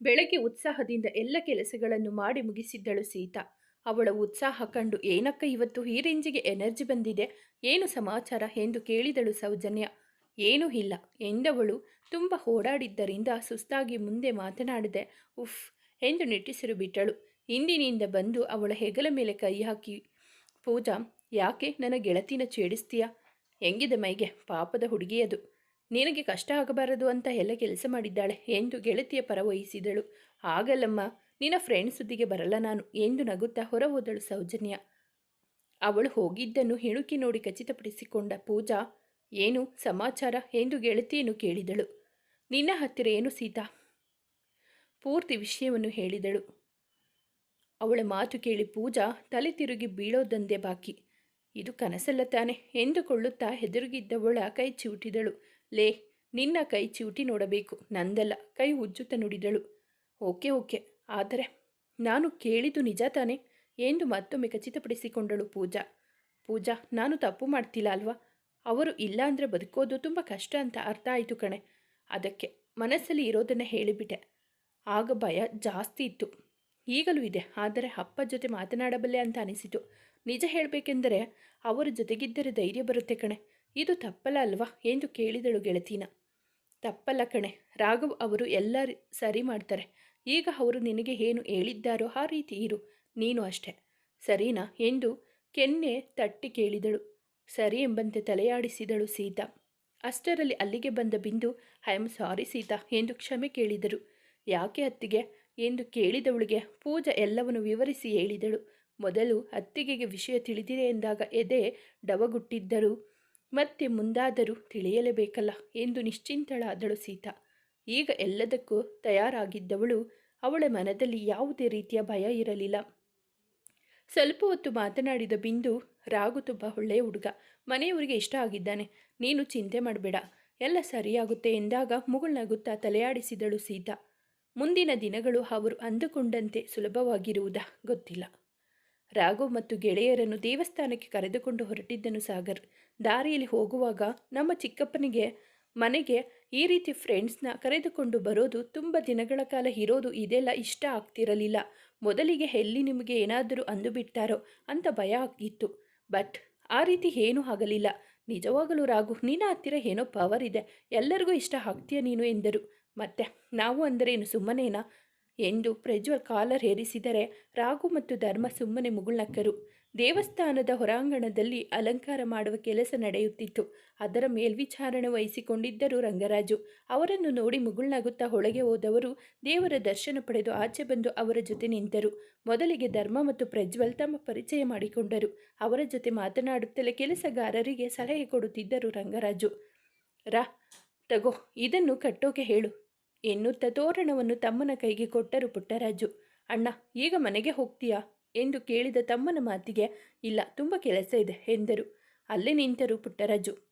ಬೆಳಗ್ಗೆ ಉತ್ಸಾಹದಿಂದ ಎಲ್ಲ ಕೆಲಸಗಳನ್ನು ಮಾಡಿ ಮುಗಿಸಿದ್ದಳು ಸೀತಾ. ಅವಳ ಉತ್ಸಾಹ ಕಂಡು ಏನಕ್ಕ ಇವತ್ತು ಈ ರೇಂಜಿಗೆ ಎನರ್ಜಿ ಬಂದಿದೆ? ಏನು ಸಮಾಚಾರ ಎಂದು ಕೇಳಿದಳು ಸೌಜನ್ಯ. ಏನೂ ಇಲ್ಲ ಎಂದವಳು ತುಂಬ ಓಡಾಡಿದ್ದರಿಂದ ಸುಸ್ತಾಗಿ ಮುಂದೆ ಮಾತನಾಡಿದೆ. ಉಫ್ ಎಂದು ನಿಟ್ಟಿಸಿರು ಬಿಟ್ಟಳು. ಹಿಂದಿನಿಂದ ಬಂದು ಅವಳ ಹೆಗಲ ಮೇಲೆ ಕೈ ಹಾಕಿ, ಪೂಜಾ, ಯಾಕೆ ನನ್ನ ಗೆಳತಿನ ಛೇಡಿಸ್ತೀಯಾ? ಹೆಂಗಿದೆ ಮೈಗೆ? ಪಾಪದ ಹುಡುಗಿಯದು. ನಿನಗೆ ಕಷ್ಟ ಆಗಬಾರದು ಅಂತ ಎಲ್ಲ ಕೆಲಸ ಮಾಡಿದ್ದಾಳೆ ಎಂದು ಗೆಳತಿಯ ಪರ ವಹಿಸಿದಳು. ಆಗಲ್ಲಮ್ಮ ನಿನ್ನ ಫ್ರೆಂಡ್ ಸುದ್ದಿಗೆ ಬರಲ್ಲ ನಾನು ಎಂದು ನಗುತ್ತಾ ಹೊರ ಹೋದಳು ಸೌಜನ್ಯ. ಅವಳು ಹೋಗಿದ್ದನ್ನು ಹೆಣುಕಿ ನೋಡಿ ಖಚಿತಪಡಿಸಿಕೊಂಡ ಪೂಜಾ, ಏನು ಸಮಾಚಾರ ಎಂದು ಗೆಳತಿಯನ್ನು ಕೇಳಿದಳು. ನಿನ್ನ ಹತ್ತಿರ ಏನು ಸೀತಾ? ಪೂರ್ತಿ ವಿಷಯವನ್ನು ಹೇಳಿದಳು. ಅವಳ ಮಾತು ಕೇಳಿ ಪೂಜಾ ತಲೆ ತಿರುಗಿ ಬೀಳೋದಂದೇ ಬಾಕಿ. ಇದು ಕನಸಲ್ಲ ತಾನೆ ಎಂದುಕೊಳ್ಳುತ್ತಾ ಹೆದರುಗಿದ್ದವಳ ಕೈ ಚಿವುಟಿದಳು ಲೇ, ನಿನ್ನ ಕೈ ಚಿವುಟಿ ನೋಡಬೇಕು, ನಂದಲ್ಲ, ಕೈ ಉಜ್ಜುತ್ತ ನುಡಿದಳು. ಓಕೆ ಓಕೆ, ಆದರೆ ನಾನು ಕೇಳಿದ್ದು ನಿಜ ತಾನೆ? ಎಂದು ಮತ್ತೊಮ್ಮೆ ಖಚಿತಪಡಿಸಿಕೊಂಡಳು ಪೂಜಾ. ಪೂಜಾ, ನಾನು ತಪ್ಪು ಮಾಡ್ತಿಲ್ಲ ಅಲ್ವಾ? ಅವರು ಇಲ್ಲ ಅಂದರೆ ಬದುಕೋದು ತುಂಬ ಕಷ್ಟ ಅಂತ ಅರ್ಥ ಆಯಿತು ಕಣೆ. ಅದಕ್ಕೆ ಮನಸ್ಸಲ್ಲಿ ಇರೋದನ್ನು ಹೇಳಿಬಿಟ್ಟೆ. ಆಗ ಭಯ ಜಾಸ್ತಿ ಇತ್ತು. ಈಗಲೂ ಇದೆ, ಆದರೆ ಅಪ್ಪ ಜೊತೆ ಮಾತನಾಡಬಲ್ಲೆ ಅಂತ ಅನಿಸಿತು. ನಿಜ ಹೇಳಬೇಕೆಂದರೆ, ಅವರ ಜೊತೆಗಿದ್ದರೆ ಧೈರ್ಯ ಬರುತ್ತೆ ಕಣೆ. ಇದು ತಪ್ಪಲ್ಲ ಅಲ್ವಾ ಎಂದು ಕೇಳಿದಳು ಗೆಳತಿನ. ತಪ್ಪಲ್ಲ ಕಣೆ, ರಾಘವ್ ಅವರು ಎಲ್ಲ ಸರಿ ಮಾಡ್ತಾರೆ. ಈಗ ಅವರು ನಿನಗೆ ಏನು ಹೇಳಿದ್ದಾರೋ ಆ ರೀತಿ ಇರು, ನೀನು ಅಷ್ಟೆ. ಸರಿನಾ ಎಂದು ಕೆನ್ನೆ ತಟ್ಟಿ ಕೇಳಿದಳು. ಸರಿ ಎಂಬಂತೆ ತಲೆಯಾಡಿಸಿದಳು ಸೀತಾ. ಅಷ್ಟರಲ್ಲಿ ಅಲ್ಲಿಗೆ ಬಂದ ಬಿಂದು, ಐ ಆಮ್ ಸಾರಿ ಸೀತಾ ಎಂದು ಕ್ಷಮೆ ಕೇಳಿದರು. ಯಾಕೆ ಅತ್ತಿಗೆ? ಎಂದು ಕೇಳಿದವಳಿಗೆ ಪೂಜಾ ಎಲ್ಲವನ್ನು ವಿವರಿಸಿ ಹೇಳಿದಳು. ಮೊದಲು ಅತ್ತಿಗೆಗೆ ವಿಷಯ ತಿಳಿದಿದೆ ಎಂದಾಗ ಎದೆ ಡವಗುಟ್ಟಿದ್ದರು. ಮತ್ತೆ ಮುಂದಾದರೂ ತಿಳಿಯಲೇಬೇಕಲ್ಲ ಎಂದು ನಿಶ್ಚಿಂತಳಾದಳು ಸೀತಾ. ಈಗ ಎಲ್ಲದಕ್ಕೂ ತಯಾರಾಗಿದ್ದವಳು, ಅವಳ ಮನದಲ್ಲಿ ಯಾವುದೇ ರೀತಿಯ ಭಯ ಇರಲಿಲ್ಲ. ಸ್ವಲ್ಪ ಹೊತ್ತು ಮಾತನಾಡಿದ ಬಿಂದು, ರಾಗು ತುಂಬ ಒಳ್ಳೆಯ ಹುಡುಗ, ಮನೆಯವರಿಗೆ ಇಷ್ಟ ಆಗಿದ್ದಾನೆ, ನೀನು ಚಿಂತೆ ಮಾಡಬೇಡ, ಎಲ್ಲ ಸರಿಯಾಗುತ್ತೆ ಎಂದಾಗ ಮುಗುಳ್ನಗುತ್ತಾ ತಲೆಯಾಡಿಸಿದಳು ಸೀತಾ. ಮುಂದಿನ ದಿನಗಳು ಅವರು ಅಂದುಕೊಂಡಂತೆ ಸುಲಭವಾಗಿರುವುದಾ ಗೊತ್ತಿಲ್ಲ. ರಾಘು ಮತ್ತು ಗೆಳೆಯರನ್ನು ದೇವಸ್ಥಾನಕ್ಕೆ ಕರೆದುಕೊಂಡು ಹೊರಟಿದ್ದನು ಸಾಗರ್. ದಾರಿಯಲ್ಲಿ ಹೋಗುವಾಗ ನಮ್ಮ ಚಿಕ್ಕಪ್ಪನಿಗೆ, ಮನೆಗೆ ಈ ರೀತಿ ಫ್ರೆಂಡ್ಸ್ನ ಕರೆದುಕೊಂಡು ಬರೋದು ತುಂಬ ದಿನಗಳ ಕಾಲ ಇರೋದು ಇದೆಲ್ಲ ಇಷ್ಟ ಆಗ್ತಿರಲಿಲ್ಲ. ಮೊದಲಿಗೆ ಎಲ್ಲಿ ನಿಮಗೆ ಏನಾದರೂ ಅಂದು ಬಿಡ್ತಾರೋ ಅಂತ ಭಯ ಆಗಿತ್ತು ಬಟ್ ಆ ರೀತಿ ಏನೂ ಆಗಲಿಲ್ಲ. ನಿಜವಾಗಲೂ ರಾಘು, ನಿನ್ನ ಹತ್ತಿರ ಏನೋ ಪವರ್ ಇದೆ. ಎಲ್ಲರಿಗೂ ಇಷ್ಟ ಆಗ್ತೀಯ ನೀನು ಎಂದರು. ಮತ್ತೆ, ನಾವು ಅಂದರೇನು ಸುಮ್ಮನೇನಾ? ಎಂದು ಪ್ರಜ್ವಲ್ ಕಾಲರ್ ಹೇರಿಸಿದರೆ ರಾಘು ಮತ್ತು ಧರ್ಮ ಸುಮ್ಮನೆ ಮುಗುಳ್ನಕ್ಕರು. ದೇವಸ್ಥಾನದ ಹೊರಾಂಗಣದಲ್ಲಿ ಅಲಂಕಾರ ಮಾಡುವ ಕೆಲಸ ನಡೆಯುತ್ತಿತ್ತು. ಅದರ ಮೇಲ್ವಿಚಾರಣೆ ವಹಿಸಿಕೊಂಡಿದ್ದರು ರಂಗರಾಜು. ಅವರನ್ನು ನೋಡಿ ಮುಗುಳ್ನಗುತ್ತಾ ಹೊಳಗೆ ಹೋದವರು ದೇವರ ದರ್ಶನ ಪಡೆದು ಆಚೆ ಬಂದು ಅವರ ಜೊತೆ ನಿಂತರು. ಮೊದಲಿಗೆ ಧರ್ಮ ಮತ್ತು ಪ್ರಜ್ವಲ್ ತಮ್ಮ ಪರಿಚಯ ಮಾಡಿಕೊಂಡರು. ಅವರ ಜೊತೆ ಮಾತನಾಡುತ್ತಲೇ ಕೆಲಸಗಾರರಿಗೆ ಸಲಹೆ ಕೊಡುತ್ತಿದ್ದರು ರಂಗರಾಜು. ರಾ, ತಗೋ, ಇದನ್ನು ಕಟ್ಟೋಕೆ ಹೇಳು. ಎನ್ನುತ್ತ ತೋರಣವನ್ನು ತಮ್ಮನ ಕೈಗೆ ಕೊಟ್ಟರು ಪುಟ್ಟರಾಜು. ಅಣ್ಣ, ಈಗ ಮನೆಗೆ ಹೋಗ್ತೀಯಾ? ಎಂದು ಕೇಳಿದ ತಮ್ಮನ ಮಾತಿಗೆ, ಇಲ್ಲ, ತುಂಬ ಕೆಲಸ ಇದೆ, ಎಂದರು. ಅಲ್ಲೇ ನಿಂತರು ಪುಟ್ಟರಾಜು.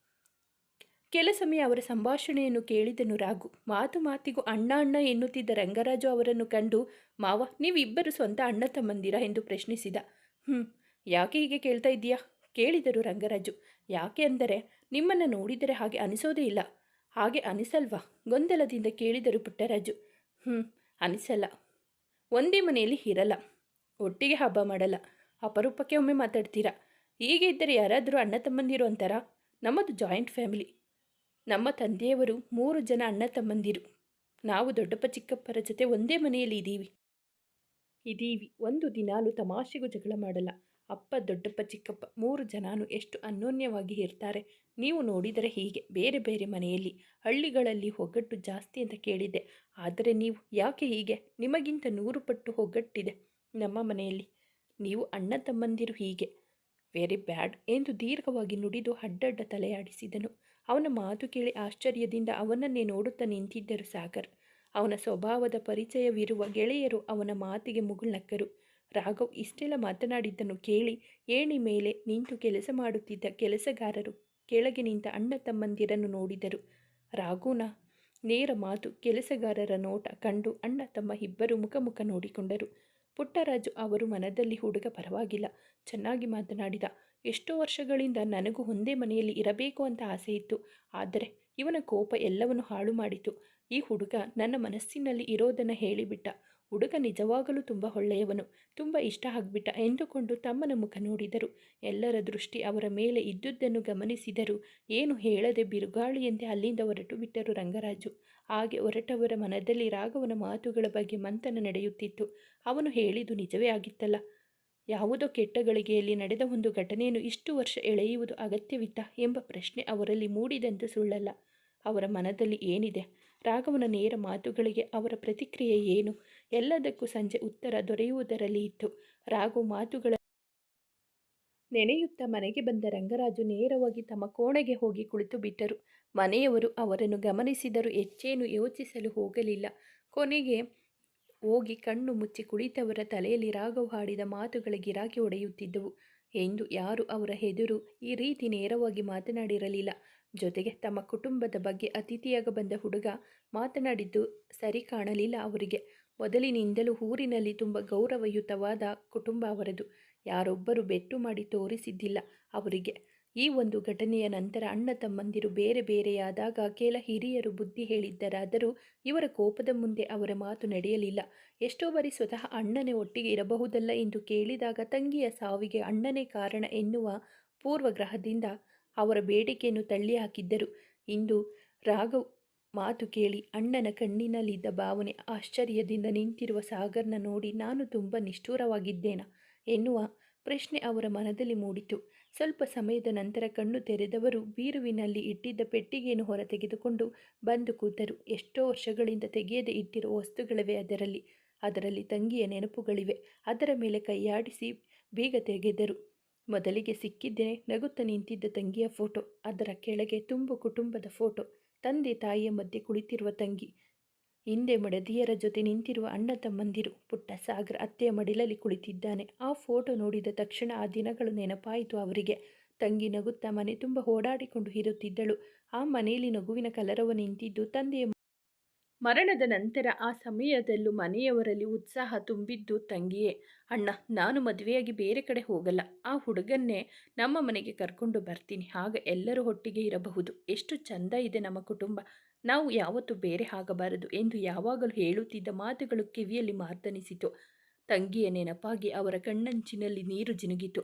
ಕೆಲ ಸಮಯ ಅವರ ಸಂಭಾಷಣೆಯನ್ನು ಕೇಳಿದನು ರಾಘು. ಮಾತು ಮಾತಿಗೂ ಅಣ್ಣ ಅಣ್ಣ ಎನ್ನುತ್ತಿದ್ದ ರಂಗರಾಜು ಅವರನ್ನು ಕಂಡು, ಮಾವ, ನೀವಿಬ್ಬರು ಸ್ವಂತ ಅಣ್ಣ ತಮ್ಮಂದಿರ? ಎಂದು ಪ್ರಶ್ನಿಸಿದ. ಹ್ಞೂ ಯಾಕೆ ಹೀಗೆ ಕೇಳ್ತಾ ಇದ್ದೀಯಾ? ಕೇಳಿದರು ರಂಗರಾಜು. ಯಾಕೆ ಅಂದರೆ, ನಿಮ್ಮನ್ನು ನೋಡಿದರೆ ಹಾಗೆ ಅನಿಸೋದೇ ಇಲ್ಲ. ಹಾಗೆ ಅನಿಸಲ್ವಾ? ಗೊಂದಲದಿಂದ ಕೇಳಿದರು ಪುಟ್ಟರಾಜು ಹ್ಞೂ ಅನಿಸಲ್ಲ. ಒಂದೇ ಮನೆಯಲ್ಲಿ ಇರಲ್ಲ. ಒಟ್ಟಿಗೆ ಹಬ್ಬ ಮಾಡಲ್ಲ. ಅಪರೂಪಕ್ಕೆ ಒಮ್ಮೆ ಮಾತಾಡ್ತೀರಾ? ಹೀಗೆ ಇದ್ದರೆ ಯಾರಾದರೂ ಅಣ್ಣ ತಮ್ಮಂದಿರು ಅಂತಾರ? ನಮ್ಮದು ಜಾಯಿಂಟ್ ಫ್ಯಾಮಿಲಿ. ನಮ್ಮ ತಂದೆಯವರು ಮೂರು ಜನ ಅಣ್ಣ ತಮ್ಮಂದಿರು. ನಾವು ದೊಡ್ಡಪ್ಪ, ಚಿಕ್ಕಪ್ಪರ ಜೊತೆ ಒಂದೇ ಮನೆಯಲ್ಲಿ ಇದ್ದೀವಿ ಇದ್ದೀವಿ ಒಂದು ದಿನಾಲು ತಮಾಷೆಗೂ ಜಗಳ ಮಾಡಲ್ಲ. ಅಪ್ಪ ದೊಡ್ಡಪ್ಪ ಚಿಕ್ಕಪ್ಪ ಮೂರು ಜನಾನು ಎಷ್ಟು ಅನ್ಯೋನ್ಯವಾಗಿ ಇರ್ತಾರೆ. ನೀವು ನೋಡಿದರೆ ಹೀಗೆ. ಬೇರೆ ಬೇರೆ ಮನೆಯಲ್ಲಿ ಹಳ್ಳಿಗಳಲ್ಲಿ ಒಗ್ಗಟ್ಟು ಜಾಸ್ತಿ ಅಂತ ಕೇಳಿದ್ದೆ. ಆದರೆ ನೀವು ಯಾಕೆ ಹೀಗೆ? ನಿಮಗಿಂತ ನೂರು ಪಟ್ಟು ಒಗ್ಗಟ್ಟಿದೆ ನಮ್ಮ ಮನೆಯಲ್ಲಿ. ನೀವು ಅಣ್ಣ ತಮ್ಮಂದಿರು ಹೀಗೆ. ವೆರಿ ಬ್ಯಾಡ್ ಎಂದು ದೀರ್ಘವಾಗಿ ನುಡಿದು ಅಡ್ಡಡ್ಡ ತಲೆಯಾಡಿಸಿದನು. ಅವನ ಮಾತು ಕೇಳಿ ಆಶ್ಚರ್ಯದಿಂದ ಅವನನ್ನೇ ನೋಡುತ್ತಾ ನಿಂತಿದ್ದರು ಸಾಗರ್. ಅವನ ಸ್ವಭಾವದ ಪರಿಚಯವಿರುವ ಗೆಳೆಯರು ಅವನ ಮಾತಿಗೆ ಮುಗುಳ್ನಕ್ಕರು. ರಾಘವ್ ಇಷ್ಟೆಲ್ಲ ಮಾತನಾಡಿದ್ದನ್ನು ಕೇಳಿ ಏಣಿ ಮೇಲೆ ನಿಂತು ಕೆಲಸ ಮಾಡುತ್ತಿದ್ದ ಕೆಲಸಗಾರರು ಕೆಳಗೆ ನಿಂತ ಅಣ್ಣ ತಮ್ಮಂದಿರನ್ನು ನೋಡಿದರು. ರಾಘುನ? ನೇರ ಮಾತು. ಕೆಲಸಗಾರರ ನೋಟ ಕಂಡು ಅಣ್ಣ ತಮ್ಮ ಇಬ್ಬರು ಮುಖ ಮುಖ ನೋಡಿಕೊಂಡರು. ಪುಟ್ಟರಾಜು ಅವರು ಮನದಲ್ಲಿ ಹುಡುಗ ಪರವಾಗಿಲ್ಲ. ಚೆನ್ನಾಗಿ ಮಾತನಾಡಿದ. ಎಷ್ಟೋ ವರ್ಷಗಳಿಂದ ನನಗೂ ಒಂದೇ ಮನೆಯಲ್ಲಿ ಇರಬೇಕು ಅಂತ ಆಸೆ ಇತ್ತು. ಆದರೆ ಇವನ ಕೋಪ ಎಲ್ಲವನ್ನು ಹಾಳು ಮಾಡಿತು. ಈ ಹುಡುಗ ನನ್ನ ಮನಸ್ಸಿನಲ್ಲಿ ಇರೋದನ್ನು ಹೇಳಿಬಿಟ್ಟ. ಹುಡುಗ ನಿಜವಾಗಲೂ ತುಂಬ ಒಳ್ಳೆಯವನು, ತುಂಬ ಇಷ್ಟ ಆಗ್ಬಿಟ್ಟ ಎಂದುಕೊಂಡು ತಮ್ಮನ ಮುಖ ನೋಡಿದರು. ಎಲ್ಲರ ದೃಷ್ಟಿ ಅವರ ಮೇಲೆ ಇದ್ದುದನ್ನು ಗಮನಿಸಿದರು. ಏನು ಹೇಳದೆ ಬಿರುಗಾಳಿಯಂತೆ ಅಲ್ಲಿಂದ ಹೊರಟು ಬಿಟ್ಟರು ರಂಗರಾಜು. ಹಾಗೆ ಹೊರಟವರ ಮನದಲ್ಲಿ ರಾಘವನ ಮಾತುಗಳ ಬಗ್ಗೆ ಮಂಥನ ನಡೆಯುತ್ತಿತ್ತು. ಅವನು ಹೇಳಿದು ನಿಜವೇ ಆಗಿತ್ತಲ್ಲ. ಯಾವುದೋ ಕೆಟ್ಟ ಗಳಿಗೆಯಲ್ಲಿ ನಡೆದ ಒಂದು ಘಟನೆಯನ್ನು ಇಷ್ಟು ವರ್ಷ ಎಳೆಯುವುದು ಅಗತ್ಯವಿತ್ತ ಎಂಬ ಪ್ರಶ್ನೆ ಅವರಲ್ಲಿ ಮೂಡಿದಂತೆ ಸುಳ್ಳಲ್ಲ. ಅವರ ಮನದಲ್ಲಿ ಏನಿದೆ? ರಾಘವನ ನೇರ ಮಾತುಗಳಿಗೆ ಅವರ ಪ್ರತಿಕ್ರಿಯೆ ಏನು? ಎಲ್ಲದಕ್ಕೂ ಸಂಜೆ ಉತ್ತರ ದೊರೆಯುವುದರಲ್ಲಿ ಇತ್ತು. ರಾಘು ಮಾತುಗಳ ನೆನೆಯುತ್ತಾ ಮನೆಗೆ ಬಂದ ರಂಗರಾಜು ನೇರವಾಗಿ ತಮ್ಮ ಕೋಣೆಗೆ ಹೋಗಿ ಕುಳಿತು ಬಿಟ್ಟರು. ಮನೆಯವರು ಅವರನ್ನು ಗಮನಿಸಿದರೂ ಹೆಚ್ಚೇನು ಯೋಚಿಸಲು ಹೋಗಲಿಲ್ಲ. ಕೊನೆಗೆ ಹೋಗಿ ಕಣ್ಣು ಮುಚ್ಚಿ ಕುಳಿತವರ ತಲೆಯಲ್ಲಿ ರಾಘವ್ ಹಾಡಿದ ಮಾತುಗಳ ಗಿರಾಕಿ ಒಡೆಯುತ್ತಿದ್ದವು ಎಂದು ಯಾರು ಅವರ ಎದುರು ಈ ರೀತಿ ನೇರವಾಗಿ ಮಾತನಾಡಿರಲಿಲ್ಲ. ಜೊತೆಗೆ ತಮ್ಮ ಕುಟುಂಬದ ಬಗ್ಗೆ ಅತಿಥಿಯಾಗ ಬಂದ ಹುಡುಗ ಮಾತನಾಡಿದ್ದು ಸರಿ ಕಾಣಲಿಲ್ಲ ಅವರಿಗೆ. ಮೊದಲಿನಿಂದಲೂ ಊರಿನಲ್ಲಿ ತುಂಬ ಗೌರವಯುತವಾದ ಕುಟುಂಬ ಅವರದು. ಯಾರೊಬ್ಬರು ಬೆಟ್ಟು ಮಾಡಿ ತೋರಿಸಿದ್ದಿಲ್ಲ ಅವರಿಗೆ. ಈ ಒಂದು ಘಟನೆಯ ನಂತರ ಅಣ್ಣ ತಮ್ಮಂದಿರು ಬೇರೆ ಬೇರೆಯಾದಾಗ ಕೆಲ ಹಿರಿಯರು ಬುದ್ಧಿ ಹೇಳಿದ್ದರಾದರೂ ಇವರ ಕೋಪದ ಮುಂದೆ ಅವರ ಮಾತು ನಡೆಯಲಿಲ್ಲ. ಎಷ್ಟೋ ಬಾರಿ ಸ್ವತಃ ಅಣ್ಣನೇ ಒಟ್ಟಿಗೆ ಇರಬಹುದಲ್ಲ ಎಂದು ಕೇಳಿದಾಗ ತಂಗಿಯ ಸಾವಿಗೆ ಅಣ್ಣನೇ ಕಾರಣ ಎನ್ನುವ ಪೂರ್ವಗ್ರಹದಿಂದ ಅವರ ಬೇಡಿಕೆಯನ್ನು ತಳ್ಳಿ ಹಾಕಿದ್ದರು ಇಂದು ರಾಘವ್ ಮಾತು ಕೇಳಿ ಅಣ್ಣನ ಕಣ್ಣಿನಲ್ಲಿದ್ದ ಭಾವನೆ ಆಶ್ಚರ್ಯದಿಂದ ನಿಂತಿರುವ ಸಾಗರ್ನ ನೋಡಿ ನಾನು ತುಂಬ ನಿಷ್ಠೂರವಾಗಿದ್ದೇನಾ ಎನ್ನುವ ಪ್ರಶ್ನೆ ಅವರ ಮನದಲ್ಲಿ ಮೂಡಿತು. ಸ್ವಲ್ಪ ಸಮಯದ ನಂತರ ಕಣ್ಣು ತೆರೆದವರು ಬೀರುವಿನಲ್ಲಿ ಇಟ್ಟಿದ್ದ ಪೆಟ್ಟಿಗೆಯನ್ನು ಹೊರ ತೆಗೆದುಕೊಂಡು ಬಂದು ಕೂತರು. ಎಷ್ಟೋ ವರ್ಷಗಳಿಂದ ತೆಗೆಯದೆ ಇಟ್ಟಿರುವ ವಸ್ತುಗಳಿವೆ ಅದರಲ್ಲಿ. ಅದರಲ್ಲಿ ತಂಗಿಯ ನೆನಪುಗಳಿವೆ. ಅದರ ಮೇಲೆ ಕೈಯಾಡಿಸಿ ಬೀಗ ತೆಗೆದರು. ಮೊದಲಿಗೆ ಸಿಕ್ಕಿದ್ದೇ ನಗುತ್ತ ನಿಂತಿದ್ದ ತಂಗಿಯ ಫೋಟೋ, ಅದರ ಕೆಳಗೆ ತುಂಬು ಕುಟುಂಬದ ಫೋಟೋ, ತಂದೆ ತಾಯಿಯ ಮಧ್ಯೆ ಕುಳಿತಿರುವ ತಂಗಿ. ಹಿಂದೆ ಮಡದಿಯರ ಜೊತೆ ನಿಂತಿರುವ ಅಣ್ಣ ತಮ್ಮಂದಿರು, ಪುಟ್ಟ ಸಾಗರ ಅತ್ತೆಯ ಮಡಿಲಲ್ಲಿ ಕುಳಿತಿದ್ದಾನೆ. ಆ ಫೋಟೋ ನೋಡಿದ ತಕ್ಷಣ ಆ ದಿನಗಳು ನೆನಪಾಯಿತು ಅವರಿಗೆ. ತಂಗಿ ನಗುತ್ತಾ ಮನೆ ತುಂಬ ಓಡಾಡಿಕೊಂಡು ಇರುತ್ತಿದ್ದಳು. ಆ ಮನೆಯಲ್ಲಿ ನಗುವಿನ ಕಲರವ ನಿಂತಿದ್ದು ತಂದೆಯ ಮರಣದ ನಂತರ ಆ ಸಮಯದಲ್ಲೂ ಮನೆಯವರಲ್ಲಿ ಉತ್ಸಾಹ ತುಂಬಿದ್ದು ತಂಗಿಯೇ. ಅಣ್ಣ, ನಾನು ಮದುವೆಯಾಗಿ ಬೇರೆ ಕಡೆ ಹೋಗಲ್ಲ. ಆ ಹುಡುಗನ್ನೇ ನಮ್ಮ ಮನೆಗೆ ಕರ್ಕೊಂಡು ಬರ್ತೀನಿ. ಆಗ ಎಲ್ಲರೂ ಒಟ್ಟಿಗೆ ಇರಬಹುದು. ಎಷ್ಟು ಚಂದ ಇದೆ ನಮ್ಮ ಕುಟುಂಬ. ನಾವು ಯಾವತ್ತೂ ಬೇರೆ ಆಗಬಾರದು ಎಂದು ಯಾವಾಗಲೂ ಹೇಳುತ್ತಿದ್ದ ಮಾತುಗಳು ಕಿವಿಯಲ್ಲಿ ಮಾತನಿಸಿತು. ತಂಗಿಯ ನೆನಪಾಗಿ ಅವರ ಕಣ್ಣಂಚಿನಲ್ಲಿ ನೀರು ಜಿನುಗಿತು.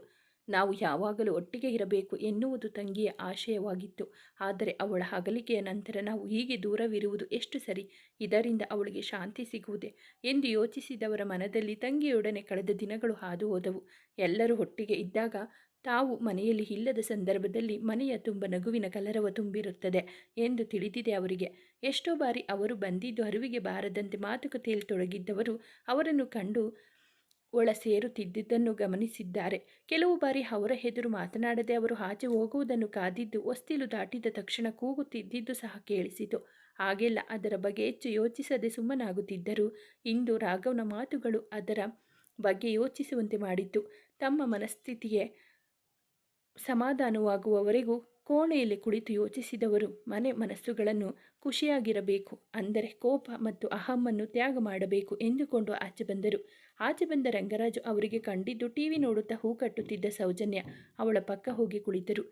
ನಾವು ಯಾವಾಗಲೂ ಒಟ್ಟಿಗೆ ಇರಬೇಕು ಎನ್ನುವುದು ತಂಗಿಯ ಆಶಯವಾಗಿತ್ತು. ಆದರೆ ಅವಳ ಹಗಲಿಕೆಯ ನಂತರ ನಾವು ಹೀಗೆ ದೂರವಿರುವುದು ಎಷ್ಟು ಸರಿ? ಇದರಿಂದ ಅವಳಿಗೆ ಶಾಂತಿ ಸಿಗುವುದೇ? ಎಂದು ಯೋಚಿಸಿದವರ ಮನದಲ್ಲಿ ತಂಗಿಯೊಡನೆ ಕಳೆದ ದಿನಗಳು ಹಾದು ಹೋದವು ಎಲ್ಲರೂ ಒಟ್ಟಿಗೆ ಇದ್ದಾಗ ತಾವು ಮನೆಯಲ್ಲಿ ಇಲ್ಲದ ಸಂದರ್ಭದಲ್ಲಿ ಮನೆಯ ತುಂಬ ನಗುವಿನ ಕಲರವ ತುಂಬಿರುತ್ತದೆ ಎಂದು ತಿಳಿದಿದೆ ಅವರಿಗೆ. ಎಷ್ಟೋ ಬಾರಿ ಅವರು ಬಂದಿದ್ದು ಅರಿವಿಗೆ ಬಾರದಂತೆ ಮಾತುಕತೆಯಲ್ಲಿ ತೊಡಗಿದ್ದವರು ಅವರನ್ನು ಕಂಡು ಒಳ ಸೇರುತ್ತಿದ್ದುದನ್ನು ಗಮನಿಸಿದ್ದಾರೆ. ಕೆಲವು ಬಾರಿ ಅವರ ಎದುರು ಮಾತನಾಡದೆ ಅವರು ಆಚೆ ಹೋಗುವುದನ್ನು ಕಾದಿದ್ದು, ಹೊಸ್ತಿಲು ದಾಟಿದ ತಕ್ಷಣ ಕೂಗುತ್ತಿದ್ದಿದ್ದು ಸಹ ಕೇಳಿಸಿತು. ಹಾಗೆಲ್ಲ ಅದರ ಬಗ್ಗೆ ಹೆಚ್ಚು ಯೋಚಿಸದೆ ಸುಮ್ಮನಾಗುತ್ತಿದ್ದರು. ಇಂದು ರಾಘವನ ಮಾತುಗಳು ಅದರ ಬಗ್ಗೆ ಯೋಚಿಸುವಂತೆ ಮಾಡಿತ್ತು ತಮ್ಮ ಮನಸ್ಥಿತಿಗೆ ಸಮಾಧಾನವಾಗುವವರೆಗೂ ಕೋಣೆಯಲ್ಲಿ ಕುಳಿತು ಯೋಚಿಸಿದವರು ಮನೆ ಮನಸ್ಸುಗಳನ್ನು ಖುಷಿಯಾಗಿರಬೇಕು, ಅಂದರೆ ಕೋಪ ಮತ್ತು ಅಹಮ್ಮನ್ನು ತ್ಯಾಗ ಮಾಡಬೇಕು ಎಂದುಕೊಂಡು ಆಚೆ ಬಂದರು. ಆಚೆ ಬಂದ ರಂಗರಾಜು ಅವರಿಗೆ ಕಂಡಿದ್ದು ಟಿವಿ ನೋಡುತ್ತಾ ಹೂ ಕಟ್ಟುತ್ತಿದ್ದ ಸೌಜನ್ಯ. ಅವಳ ಪಕ್ಕ ಹೋಗಿ ಕುಳಿತರು.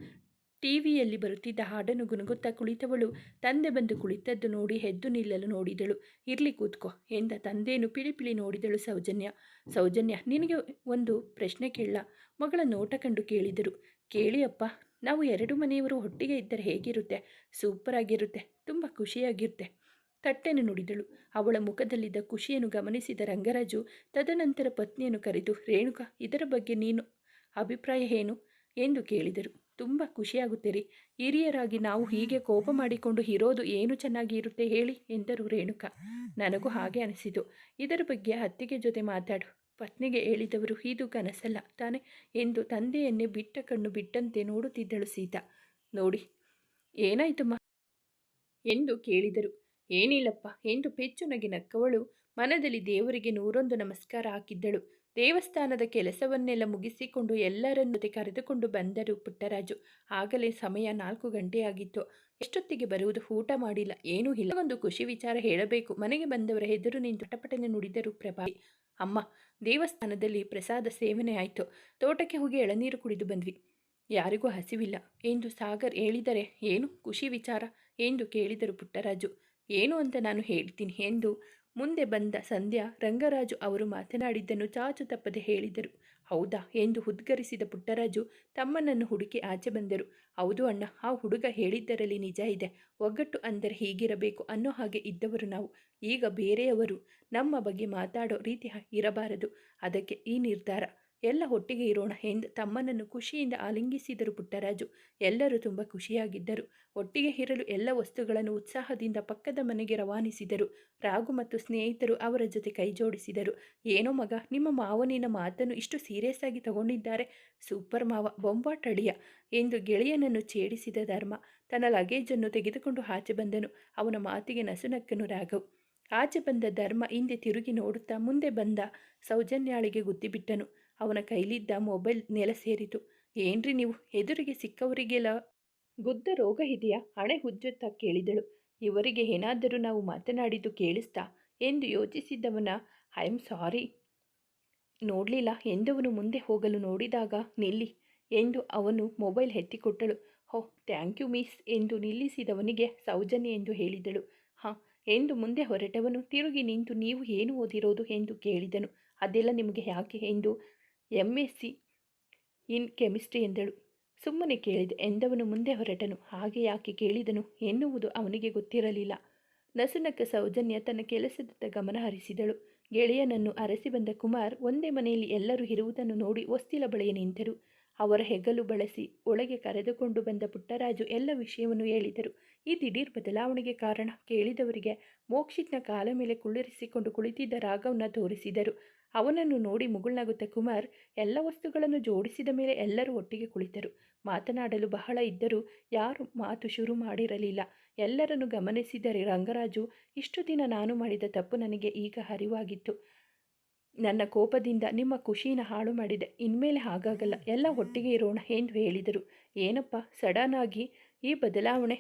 ಟಿವಿಯಲ್ಲಿ ಬರುತ್ತಿದ್ದ ಹಾಡನ್ನು ಗುನುಗುತ್ತಾ ಕುಳಿತವಳು. ತಂದೆ ಬಂದು ಕುಳಿತದ್ದು ನೋಡಿ ಹೆದ್ದು ನಿಲ್ಲಲು ನೋಡಿದಳು. ಇರ್ಲಿ ಕೂತ್ಕೋ ಎಂದ ತಂದೆಯನ್ನು ಪಿಳಿಪಿಳಿ ನೋಡಿದಳು ಸೌಜನ್ಯ. ಸೌಜನ್ಯ, ನಿನಗೆ ಒಂದು ಪ್ರಶ್ನೆ ಕೇಳ. ಮಗಳ ನೋಟ ಕಂಡು ಕೇಳಿದರು. ಕೇಳಿ ಅಪ್ಪ, ನಾವು ಎರಡು ಮನೆಯವರು ಒಟ್ಟಿಗೆ ಇದ್ದರೆ ಹೇಗಿರುತ್ತೆ? ಸೂಪರ್ ಆಗಿರುತ್ತೆ ತುಂಬ ಖುಷಿಯಾಗಿರುತ್ತೆ. ತಟ್ಟೆನು ನುಡಿದಳು. ಅವಳ ಮುಖದಲ್ಲಿದ್ದ ಖುಷಿಯನ್ನು ಗಮನಿಸಿದ ರಂಗರಾಜು, ತದನಂತರ ಪತ್ನಿಯನ್ನು ಕರೆದು, ರೇಣುಕ, ಇದರ ಬಗ್ಗೆ ನೀನು ಅಭಿಪ್ರಾಯ ಏನು? ಎಂದು ಕೇಳಿದರು. ತುಂಬ ಖುಷಿಯಾಗುತ್ತೀರಿ. ಹಿರಿಯರಾಗಿ ನಾವು ಹೀಗೆ ಕೋಪ ಮಾಡಿಕೊಂಡು ಇರೋದು ಏನು ಚೆನ್ನಾಗಿ ಇರುತ್ತೆ ಹೇಳಿ? ಎಂದರು ರೇಣುಕಾ. ನನಗೂ ಹಾಗೆ ಅನಿಸಿತು. ಇದರ ಬಗ್ಗೆ ಅತ್ತಿಗೆ ಜೊತೆ ಮಾತಾಡು. ಪತ್ನಿಗೆ ಹೇಳಿದವರು ಇದು ಕನಸಲ್ಲ ತಾನೆ ಎಂದು ತಂದೆಯನ್ನೇ ಬಿಟ್ಟ ಕಣ್ಣು ಬಿಟ್ಟಂತೆ ನೋಡುತ್ತಿದ್ದಳು ಸೀತಾ. ನೋಡಿ ಏನಾಯ್ತಮ್ಮ ಎಂದು ಕೇಳಿದರು. ಏನಿಲ್ಲಪ್ಪ ಎಂದು ಪೆಚ್ಚುನಗೆ ನಕ್ಕವಳು ಮನದಲ್ಲಿ ದೇವರಿಗೆ ನೂರೊಂದು ನಮಸ್ಕಾರ ಹಾಕಿದ್ದಳು. ದೇವಸ್ಥಾನದ ಕೆಲಸವನ್ನೆಲ್ಲ ಮುಗಿಸಿಕೊಂಡು ಎಲ್ಲರನ್ನು ಕರೆದುಕೊಂಡು ಬಂದರು ಪುಟ್ಟರಾಜು. ಆಗಲೇ ಸಮಯ ನಾಲ್ಕು ಗಂಟೆಯಾಗಿತ್ತು ಎಷ್ಟೊತ್ತಿಗೆ ಬರುವುದು ಊಟ ಮಾಡಿಲ್ಲ. ಏನೂ ಇಲ್ಲ. ಒಂದು ಖುಷಿ ವಿಚಾರ ಹೇಳಬೇಕು. ಮನೆಗೆ ಬಂದವರ ಎದುರು ನಿಂತು ಪಟಪಟನೆ ನುಡಿದರು ಪ್ರಭಾ ಅಮ್ಮ, ದೇವಸ್ಥಾನದಲ್ಲಿ ಪ್ರಸಾದ ಸೇವನೆ ಆಯಿತು. ತೋಟಕ್ಕೆ ಹೋಗಿ ಎಳನೀರು ಕುಡಿದು ಬಂದ್ವಿ. ಯಾರಿಗೂ ಹಸಿವಿಲ್ಲ ಎಂದು ಸಾಗರ್ ಹೇಳಿದರೆ ಏನು ಖುಷಿ ವಿಚಾರ ಎಂದು ಕೇಳಿದರು ಪುಟ್ಟರಾಜು. ಏನು ಅಂತ ನಾನು ಹೇಳ್ತೀನಿ ಎಂದು ಮುಂದೆ ಬಂದ ಸಂಧ್ಯಾ ರಂಗರಾಜು ಅವರು ಮಾತನಾಡಿದ್ದನ್ನು ಚಾಚು ತಪ್ಪದೆ ಹೇಳಿದರು. ಹೌದಾ ಎಂದು ಉದ್ಗರಿಸಿದ ಪುಟ್ಟರಾಜು ತಮ್ಮನನ್ನು ಹುಡುಕಿ ಆಚೆ ಬಂದರು. ಹೌದು ಅಣ್ಣ, ಆ ಹುಡುಗ ಹೇಳಿದ್ದರಲ್ಲಿ ನಿಜ ಇದೆ. ಒಗ್ಗಟ್ಟು ಅಂದರೆ ಹೀಗಿರಬೇಕು ಅನ್ನೋ ಹಾಗೆ ಇದ್ದವರು ನಾವು. ಈಗ ಬೇರೆಯವರು ನಮ್ಮ ಬಗ್ಗೆ ಮಾತಾಡೋ ರೀತಿ ಇರಬಾರದು. ಅದಕ್ಕೆ ಈ ನಿರ್ಧಾರ. ಎಲ್ಲ ಒಟ್ಟಿಗೆ ಇರೋಣ ಎಂದು ತಮ್ಮನನ್ನು ಖುಷಿಯಿಂದ ಆಲಿಂಗಿಸಿದರು ಪುಟ್ಟರಾಜು. ಎಲ್ಲರೂ ತುಂಬ ಖುಷಿಯಾಗಿದ್ದರು. ಒಟ್ಟಿಗೆ ಇರಲು ಎಲ್ಲ ವಸ್ತುಗಳನ್ನು ಉತ್ಸಾಹದಿಂದ ಪಕ್ಕದ ಮನೆಗೆ ರವಾನಿಸಿದರು. ರಾಘು ಮತ್ತು ಸ್ನೇಹಿತರು ಅವರ ಜೊತೆ ಕೈಜೋಡಿಸಿದರು ಏನೋ ಮಗ, ನಿಮ್ಮ ಮಾವನಿನ ಮಾತನ್ನು ಇಷ್ಟು ಸೀರಿಯಸ್ ಆಗಿ ತಗೊಂಡಿದ್ದಾರೆ. ಸೂಪರ್ ಮಾವ ಬೊಂಬಾಟಳಿಯ ಎಂದು ಗೆಳೆಯನನ್ನು ಛೇಡಿಸಿದ ಧರ್ಮ ತನ್ನ ಲಗೇಜನ್ನು ತೆಗೆದುಕೊಂಡು ಆಚೆ ಬಂದನು. ಅವನ ಮಾತಿಗೆ ನಸುನಕ್ಕನು ರಾಘವ್. ಆಚೆ ಬಂದ ಧರ್ಮ ಹಿಂದೆ ತಿರುಗಿ ನೋಡುತ್ತಾ ಮುಂದೆ ಬಂದ ಸೌಜನ್ಯಾಳಿಗೆ ಗುದ್ದಿಬಿಟ್ಟನು ಅವನ ಕೈಲಿದ್ದ ಮೊಬೈಲ್ ನೆಲ ಸೇರಿತು. ಏನ್ರಿ ನೀವು? ಎದುರಿಗೆ ಸಿಕ್ಕವರಿಗೆಲ್ಲ ಗುದ್ದ ರೋಗ ಇದೆಯಾ? ಹಣೆ ಹುಜ್ಜುತ್ತಾ ಕೇಳಿದಳು. ಇವರಿಗೆ ಏನಾದರೂ ನಾವು ಮಾತನಾಡಿದ್ದು ಕೇಳಿಸ್ತಾ? ಎಂದು ಯೋಚಿಸಿದ್ದವನ, ಐ ಆಮ್ ಸಾರಿ. ನೋಡಲಿಲ್ಲ. ಎಂದವನು ಮುಂದೆ ಹೋಗಲು ನೋಡಿದಾಗ ನಿಲ್ಲಿ ಎಂದು ಅವನು ಮೊಬೈಲ್ ಎತ್ತಿಕೊಟ್ಟಳು. ಹೋ, ಥ್ಯಾಂಕ್ ಯು ಮಿಸ್ ಎಂದು ನಿಲ್ಲಿಸಿದವನಿಗೆ, ಸೌಜನ್ಯ ಎಂದು ಹೇಳಿದಳು. ಹಾಂ ಎಂದು ಮುಂದೆ ಹೊರಟವನು, ತಿರುಗಿ ನಿಂತು ನೀವು ಏನು ಓದಿರೋದು? ಎಂದು ಕೇಳಿದನು. ಅದೆಲ್ಲ ನಿಮಗೆ ಯಾಕೆ? ಎಂದು M S C in chemistry ಎಂದಳು. ಸುಮ್ಮನೆ ಕೇಳಿದೆ, ಎಂದವನು ಮುಂದೆ ಹೊರಟನು. ಹಾಗೆ ಯಾಕೆ ಕೇಳಿದನು ಎನ್ನುವುದು ಅವನಿಗೆ ಗೊತ್ತಿರಲಿಲ್ಲ. ನಸುನಕ್ಕ ಸೌಜನ್ಯ ತನ್ನ ಕೆಲಸದತ್ತ ಗಮನ ಹರಿಸಿದಳು. ಗೆಳೆಯನನ್ನು ಅರಸಿ ಬಂದ ಕುಮಾರ್ ಒಂದೇ ಮನೆಯಲ್ಲಿ ಎಲ್ಲರೂ ಇರುವುದನ್ನು ನೋಡಿ ಒಸ್ತಿಲ ಬಳಿಯ ನಿಂತರು. ಅವರ ಹೆಗಲು ಬಳಸಿ ಒಳಗೆ ಕರೆದುಕೊಂಡು ಬಂದ ಪುಟ್ಟರಾಜು ಎಲ್ಲ ವಿಷಯವನ್ನು ಹೇಳಿದರು. ಈ ದಿಢೀರ್ ಬದಲಾವಣೆಗೆ ಕಾರಣ ಕೇಳಿದವರಿಗೆ ಮೋಕ್ಷಿತ್ನ ಕಾಲ ಮೇಲೆ ಕುಳ್ಳಿರಿಸಿಕೊಂಡು ಕುಳಿತಿದ್ದ ರಾಘವನ್ನ ತೋರಿಸಿದರು. ಅವನನ್ನು ನೋಡಿ ಮುಗುಳ್ನಗುತ್ತೆ ಕುಮಾರ್. ಎಲ್ಲ ವಸ್ತುಗಳನ್ನು ಜೋಡಿಸಿದ ಮೇಲೆ ಎಲ್ಲರೂ ಒಟ್ಟಿಗೆ ಕುಳಿತರು. ಮಾತನಾಡಲು ಬಹಳ ಇದ್ದರೂ ಯಾರು ಮಾತು ಶುರು ಮಾಡಿರಲಿಲ್ಲ. ಎಲ್ಲರನ್ನು ಗಮನಿಸಿದರೆ ರಂಗರಾಜು, ಇಷ್ಟು ದಿನ ನಾನು ಮಾಡಿದ ತಪ್ಪು ನನಗೆ ಈಗ ಅರಿವಾಗಿತ್ತು. ನನ್ನ ಕೋಪದಿಂದ ನಿಮ್ಮ ಖುಷಿನ ಹಾಳು ಮಾಡಿದೆ. ಇನ್ಮೇಲೆ ಹಾಗಾಗಲ್ಲ. ಎಲ್ಲ ಒಟ್ಟಿಗೆ ಇರೋಣ ಎಂದು ಹೇಳಿದರು. ಏನಪ್ಪ ಸಡನ್ ಆಗಿ ಈ ಬದಲಾವಣೆ?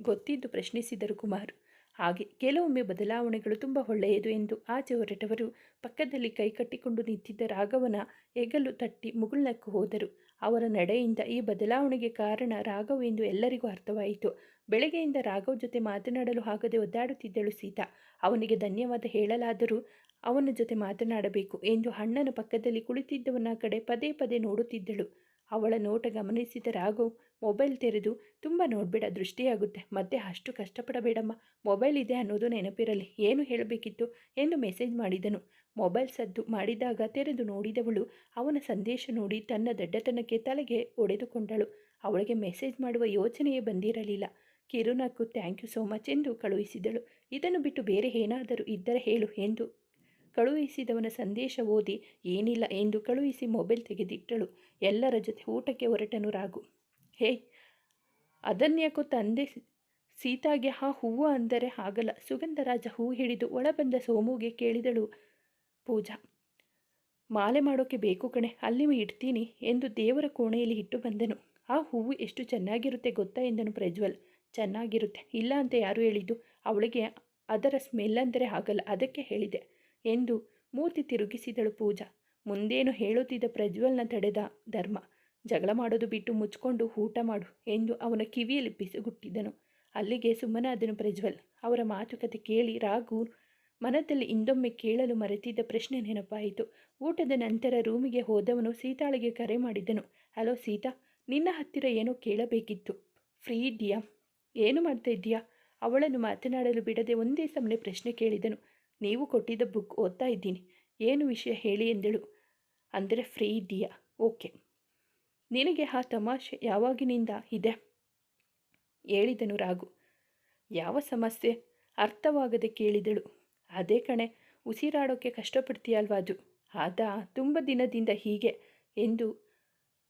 ಗೊತ್ತಿದ್ದು ಪ್ರಶ್ನಿಸಿದರು ಕುಮಾರ್. ಹಾಗೆ ಕೆಲವೊಮ್ಮೆ ಬದಲಾವಣೆಗಳು ತುಂಬ ಒಳ್ಳೆಯದು ಎಂದು ಆಚೆ ಹೊರಟವರು ಪಕ್ಕದಲ್ಲಿ ಕೈ ಕಟ್ಟಿಕೊಂಡು ನಿಂತಿದ್ದ ರಾಘವನ ಹೆಗಲು ತಟ್ಟಿ ಮುಗುಳ್ನಕ್ಕು ಹೋದರು. ಅವರ ನಡೆಯಿಂದ ಈ ಬದಲಾವಣೆಗೆ ಕಾರಣ ರಾಘವ್ ಎಂದು ಎಲ್ಲರಿಗೂ ಅರ್ಥವಾಯಿತು. ಬೆಳಗ್ಗೆಯಿಂದ ರಾಘವ್ ಜೊತೆ ಮಾತನಾಡಲು ಆಗದೆ ಒದ್ದಾಡುತ್ತಿದ್ದಳು ಸೀತಾ. ಅವನಿಗೆ ಧನ್ಯವಾದ ಹೇಳಲಾದರೂ ಅವನ ಜೊತೆ ಮಾತನಾಡಬೇಕು ಎಂದು ಅಣ್ಣನ ಪಕ್ಕದಲ್ಲಿ ಕುಳಿತಿದ್ದವನ ಕಡೆ ಪದೇ ಪದೇ ನೋಡುತ್ತಿದ್ದಳು. ಅವಳ ನೋಟ ಗಮನಿಸಿದ ರಾಘವ್ ಮೊಬೈಲ್ ತೆರೆದು ತುಂಬ ನೋಡಬೇಡ, ದೃಷ್ಟಿಯಾಗುತ್ತೆ. ಮತ್ತೆ ಅಷ್ಟು ಕಷ್ಟಪಡಬೇಡಮ್ಮ. ಮೊಬೈಲ್ ಇದೆ ಅನ್ನೋದು ನೆನಪಿರಲಿ. ಏನು ಹೇಳಬೇಕಿತ್ತು ಎಂದು ಮೆಸೇಜ್ ಮಾಡಿದನು. ಮೊಬೈಲ್ ಸದ್ದು ಮಾಡಿದಾಗ ತೆರೆದು ನೋಡಿದವಳು ಅವನ ಸಂದೇಶ ನೋಡಿ ತನ್ನ ದಡ್ಡತನಕ್ಕೆ ತಲೆಗೆ ಒಡೆದುಕೊಂಡಳು. ಅವಳಿಗೆ ಮೆಸೇಜ್ ಮಾಡುವ ಯೋಚನೆಯೇ ಬಂದಿರಲಿಲ್ಲ. ಕಿರುನಕ್ಕು ಥ್ಯಾಂಕ್ ಯು ಸೋ ಮಚ್ ಎಂದು ಕಳುಹಿಸಿದಳು. ಇದನ್ನು ಬಿಟ್ಟು ಬೇರೆ ಏನಾದರೂ ಇದ್ದರೆ ಹೇಳು ಎಂದು ಕಳುಹಿಸಿದವನ ಸಂದೇಶ ಓದಿ, ಏನಿಲ್ಲ ಎಂದು ಕಳುಹಿಸಿ ಮೊಬೈಲ್ ತೆಗೆದಿಟ್ಟಳು. ಎಲ್ಲರ ಜೊತೆ ಊಟಕ್ಕೆ ಹೊರಟನು ರಾಗು ಹೇ ಅದನ್ಯಾಕೋ ತಂದೆ ಸೀತಾಗೆ ಆ ಹೂವು ಅಂದರೆ ಆಗಲ್ಲ ಸುಗಂಧರಾಜ ಹೂ ಹಿಡಿದು ಒಳಬಂದ ಸೋಮುಗೆ ಕೇಳಿದಳು. ಪೂಜಾ, ಮಾಲೆ ಮಾಡೋಕ್ಕೆ ಬೇಕು ಕಣೆ ಅಲ್ಲಿ ಇಡ್ತೀನಿ ಎಂದು ದೇವರ ಕೋಣೆಯಲ್ಲಿ ಇಟ್ಟು ಬಂದನು. ಆ ಹೂವು ಎಷ್ಟು ಚೆನ್ನಾಗಿರುತ್ತೆ ಗೊತ್ತಾ ಎಂದನು ಪ್ರಜ್ವಲ್. ಚೆನ್ನಾಗಿರುತ್ತೆ, ಇಲ್ಲ ಅಂತ ಯಾರು ಹೇಳಿದ್ದು? ಅವಳಿಗೆ ಅದರ ಸ್ಮೆಲ್ ಅಂದರೆ ಆಗಲ್ಲ ಅದಕ್ಕೆ ಹೇಳಿದೆ ಎಂದು ಮೂರ್ತಿ ತಿರುಗಿಸಿದಳು ಪೂಜಾ. ಮುಂದೇನು ಹೇಳುತ್ತಿದ್ದ ಪ್ರಜ್ವಲ್ನ ತಡೆದ ಧರ್ಮ? ಜಗಳ ಮಾಡೋದು ಬಿಟ್ಟು ಮುಚ್ಕೊಂಡು ಊಟ ಮಾಡು ಎಂದು ಅವನ ಕಿವಿಯಲ್ಲಿ ಪಿಸುಗುಟ್ಟಿದ್ದನು ಅಲ್ಲಿಗೆ ಸುಮ್ಮನಾದನು ಪ್ರಜ್ವಲ್. ಅವರ ಮಾತುಕತೆ ಕೇಳಿ ರಾಘು ಮನದಲ್ಲಿ ಇಂದೊಮ್ಮೆ ಕೇಳಲು ಮರೆತಿದ್ದ ಪ್ರಶ್ನೆ ನೆನಪಾಯಿತು. ಊಟದ ನಂತರ ರೂಮಿಗೆ ಹೋದವನು ಸೀತಾಳಿಗೆ ಕರೆ ಮಾಡಿದನು. ಹಲೋ ಸೀತಾ, ನಿನ್ನ ಹತ್ತಿರ ಏನೋ ಕೇಳಬೇಕಿತ್ತು. ಫ್ರೀ ಇದೆಯಾ ಏನು ಮಾಡ್ತಾ ಇದ್ದೀಯಾ? ಅವಳನ್ನು ಮಾತನಾಡಲು ಬಿಡದೆ ಒಂದೇ ಸಮನೆ ಪ್ರಶ್ನೆ ಕೇಳಿದನು. ನೀವು ಕೊಟ್ಟಿದ್ದ ಬುಕ್ ಓದ್ತಾ ಇದ್ದೀನಿ. ಏನು ವಿಷಯ ಹೇಳಿ ಎಂದಳು? ಅಂದರೆ ಫ್ರೀ ಇದೆಯಾ ಓಕೆ. ನಿನಗೆ ಆ ತಮಾಷೆ ಯಾವಾಗಿನಿಂದ ಇದೆ? ಹೇಳಿದನು ರಾಘು. ಯಾವ ಸಮಸ್ಯೆ? ಅರ್ಥವಾಗದೆ ಕೇಳಿದಳು. ಅದೇ ಕಣೆ ಉಸಿರಾಡೋಕ್ಕೆ ಕಷ್ಟಪಡ್ತೀಯಲ್ವಾ ಅದು? ಆದ, ತುಂಬ ದಿನದಿಂದ ಹೀಗೆ ಎಂದು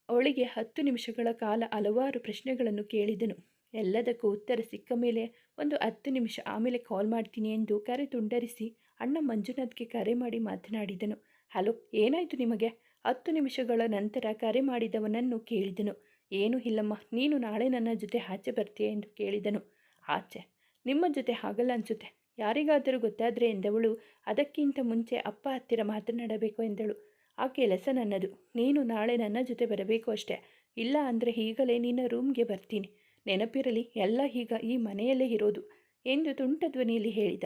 ಅವಳಿಗೆ ಹತ್ತು ನಿಮಿಷಗಳ ಕಾಲ ಹಲವಾರು ಪ್ರಶ್ನೆಗಳನ್ನು ಕೇಳಿದನು. ಎಲ್ಲದಕ್ಕೂ ಉತ್ತರ ಸಿಕ್ಕ ಮೇಲೆ ಒಂದು ಹತ್ತು ನಿಮಿಷ ಆಮೇಲೆ ಕಾಲ್ ಮಾಡ್ತೀನಿ ಎಂದು ಕರೆ ತುಂಡರಿಸಿ ಅಣ್ಣ ಮಂಜುನಾಥ್ಗೆ ಕರೆ ಮಾಡಿ ಮಾತನಾಡಿದನು. ಹಲೋ, ಏನಾಯಿತು ನಿಮಗೆ? ಹತ್ತು ನಿಮಿಷಗಳ ನಂತರ ಕರೆ ಮಾಡಿದವನನ್ನು ಕೇಳಿದನು. ಏನೂ ಇಲ್ಲಮ್ಮ, ನೀನು ನಾಳೆ ನನ್ನ ಜೊತೆ ಆಚೆ ಬರ್ತೀಯ? ಎಂದು ಕೇಳಿದನು. ಆಚೆ? ನಿಮ್ಮ ಜೊತೆ ಆಗಲ್ಲ ಅನಿಸುತ್ತೆ. ಯಾರಿಗಾದರೂ ಗೊತ್ತಾದರೆ, ಎಂದವಳು. ಅದಕ್ಕಿಂತ ಮುಂಚೆ ಅಪ್ಪ ಹತ್ತಿರ ಮಾತನಾಡಬೇಕು, ಎಂದಳು. ಆ ಕೆಲಸ ನನ್ನದು. ನೀನು ನಾಳೆ ನನ್ನ ಜೊತೆ ಬರಬೇಕು ಅಷ್ಟೇ. ಇಲ್ಲ ಅಂದರೆ ಈಗಲೇ ನಿನ್ನ ರೂಮ್ಗೆ ಬರ್ತೀನಿ. ನೆನಪಿರಲಿ, ಎಲ್ಲ ಈಗ ಈ ಮನೆಯಲ್ಲೇ ಇರೋದು, ಎಂದು ತುಂಟ ಧ್ವನಿಯಲ್ಲಿ ಹೇಳಿದ.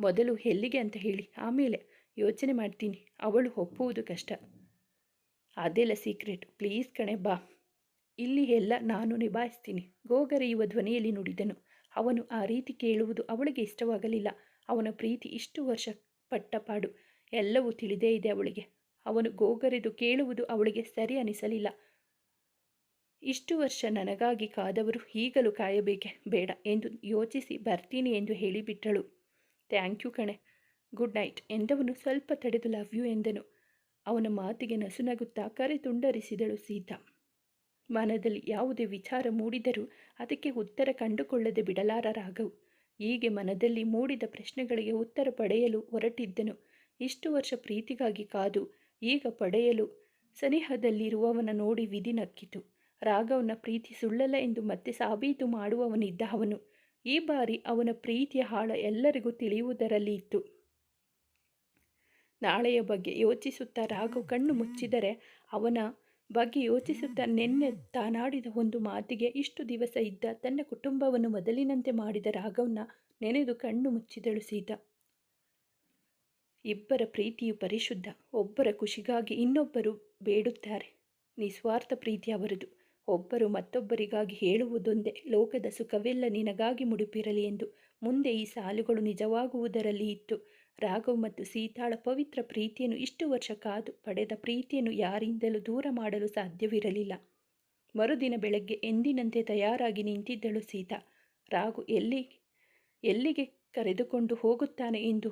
ಮೊದಲು ಎಲ್ಲಿಗೆ? ಅಂತ ಹೇಳಿ. ಆಮೇಲೆ. ಯೋಚನೆ ಮಾಡ್ತೀನಿ. ಅವಳು ಒಪ್ಪುವುದು ಕಷ್ಟ. ಅದೆಲ್ಲ ಸೀಕ್ರೆಟ್ ಪ್ಲೀಸ್ ಕಣೆ, ಬಾ. ಇಲ್ಲಿ ಎಲ್ಲ ನಾನು ನಿಭಾಯಿಸ್ತೀನಿ. ಗೋಗರೆಯುವ ಧ್ವನಿಯಲ್ಲಿ ನುಡಿದನು. ಅವನು ಆ ರೀತಿ ಕೇಳುವುದು ಅವಳಿಗೆ ಇಷ್ಟವಾಗಲಿಲ್ಲ. ಅವನ ಪ್ರೀತಿ ಇಷ್ಟು ವರ್ಷ ಪಟ್ಟಪಾಡು ಎಲ್ಲವೂ ತಿಳಿದೇ ಇದೆ ಅವಳಿಗೆ. ಅವನು ಗೋಗರೆದು ಕೇಳುವುದು ಅವಳಿಗೆ ಸರಿ ಅನಿಸಲಿಲ್ಲ. ಇಷ್ಟು ವರ್ಷ ನನಗಾಗಿ ಕಾದವರು ಈಗಲೂ ಕಾಯಬೇಕೆ? ಬೇಡ ಎಂದು ಯೋಚಿಸಿ ಬರ್ತೀನಿ ಎಂದು ಹೇಳಿಬಿಟ್ಟಳು. ಥ್ಯಾಂಕ್ ಯು ಕಣೆ. ಗುಡ್ ನೈಟ್ ಎಂದವನು ಸ್ವಲ್ಪ ತಡೆದು ಲವ್ ಯು ಎಂದನು. ಅವನ ಮಾತಿಗೆ ನಸುನಗುತ್ತಾ ಕರೆ ತುಂಡರಿಸಿದಳು ಸೀತಾ. ಮನದಲ್ಲಿ ಯಾವುದೇ ವಿಚಾರ ಮೂಡಿದರೂ ಅದಕ್ಕೆ ಉತ್ತರ ಕಂಡುಕೊಳ್ಳದೆ ಬಿಡಲಾರ ರಾಘವ್. ಹೀಗೆ ಮನದಲ್ಲಿ ಮೂಡಿದ ಪ್ರಶ್ನೆಗಳಿಗೆ ಉತ್ತರ ಪಡೆಯಲು ಹೊರಟಿದ್ದನು. ಇಷ್ಟು ವರ್ಷ ಪ್ರೀತಿಗಾಗಿ ಕಾದು, ಈಗ ಪಡೆಯಲು ಸನಿಹದಲ್ಲಿರುವವನ ನೋಡಿ ವಿಧಿ ನಕ್ಕಿತು. ರಾಘವನ ಪ್ರೀತಿ ಸುಳ್ಳಲ್ಲ ಎಂದು ಮತ್ತೆ ಸಾಬೀತು ಮಾಡುವವನಿದ್ದ ಅವನು. ಈ ಬಾರಿ ಅವನ ಪ್ರೀತಿಯ ಹಾಳ ಎಲ್ಲರಿಗೂ ತಿಳಿಯುವುದರಲ್ಲಿ ಇತ್ತು. ನಾಳೆಯ ಬಗ್ಗೆ ಯೋಚಿಸುತ್ತಾ ರಾಘು ಕಣ್ಣು ಮುಚ್ಚಿದರೆ ಅವನ ಬಗ್ಗೆ ಯೋಚಿಸುತ್ತಾ ನಿನ್ನೆ ತಾನಾಡಿದ ಒಂದು ಮಾತಿಗೆ ಇಷ್ಟು ದಿವಸ ಇದ್ದ ತನ್ನ ಕುಟುಂಬವನ್ನು ಮೊದಲಿನಂತೆ ಮಾಡಿದ ರಾಘವನ್ನ ನೆನೆದು ಕಣ್ಣು ಮುಚ್ಚಿದಳು ಸೀತಾ. ಇಬ್ಬರ ಪ್ರೀತಿಯು ಪರಿಶುದ್ಧ, ಒಬ್ಬರ ಖುಷಿಗಾಗಿ ಇನ್ನೊಬ್ಬರು ಬೇಡುತ್ತಾರೆ. ನಿಸ್ವಾರ್ಥ ಪ್ರೀತಿ ಅವರದು. ಒಬ್ಬರು ಮತ್ತೊಬ್ಬರಿಗಾಗಿ ಹೇಳುವುದೊಂದೇ ಲೋಕದ ಸುಖವೆಲ್ಲ ನಿನಗಾಗಿ ಮುಡುಪಿರಲಿ ಎಂದು ಮುಂದೆ ಈ ಸಾಲುಗಳು ನಿಜವಾಗುವುದರಲ್ಲಿ ಇತ್ತು. ರಾಘವ್ ಮತ್ತು ಸೀತಾಳ ಪವಿತ್ರ ಪ್ರೀತಿಯನ್ನು ಇಷ್ಟು ವರ್ಷ ಕಾದು ಪಡೆದ ಪ್ರೀತಿಯನ್ನು ಯಾರಿಂದಲೂ ದೂರ ಮಾಡಲು ಸಾಧ್ಯವಿರಲಿಲ್ಲ. ಮರುದಿನ ಬೆಳಗ್ಗೆ ಎಂದಿನಂತೆ ತಯಾರಾಗಿ ನಿಂತಿದ್ದಳು ಸೀತಾ. ರಾಘು, ಎಲ್ಲಿ, ಎಲ್ಲಿಗೆ ಕರೆದುಕೊಂಡು ಹೋಗುತ್ತಾನೆ ಎಂದು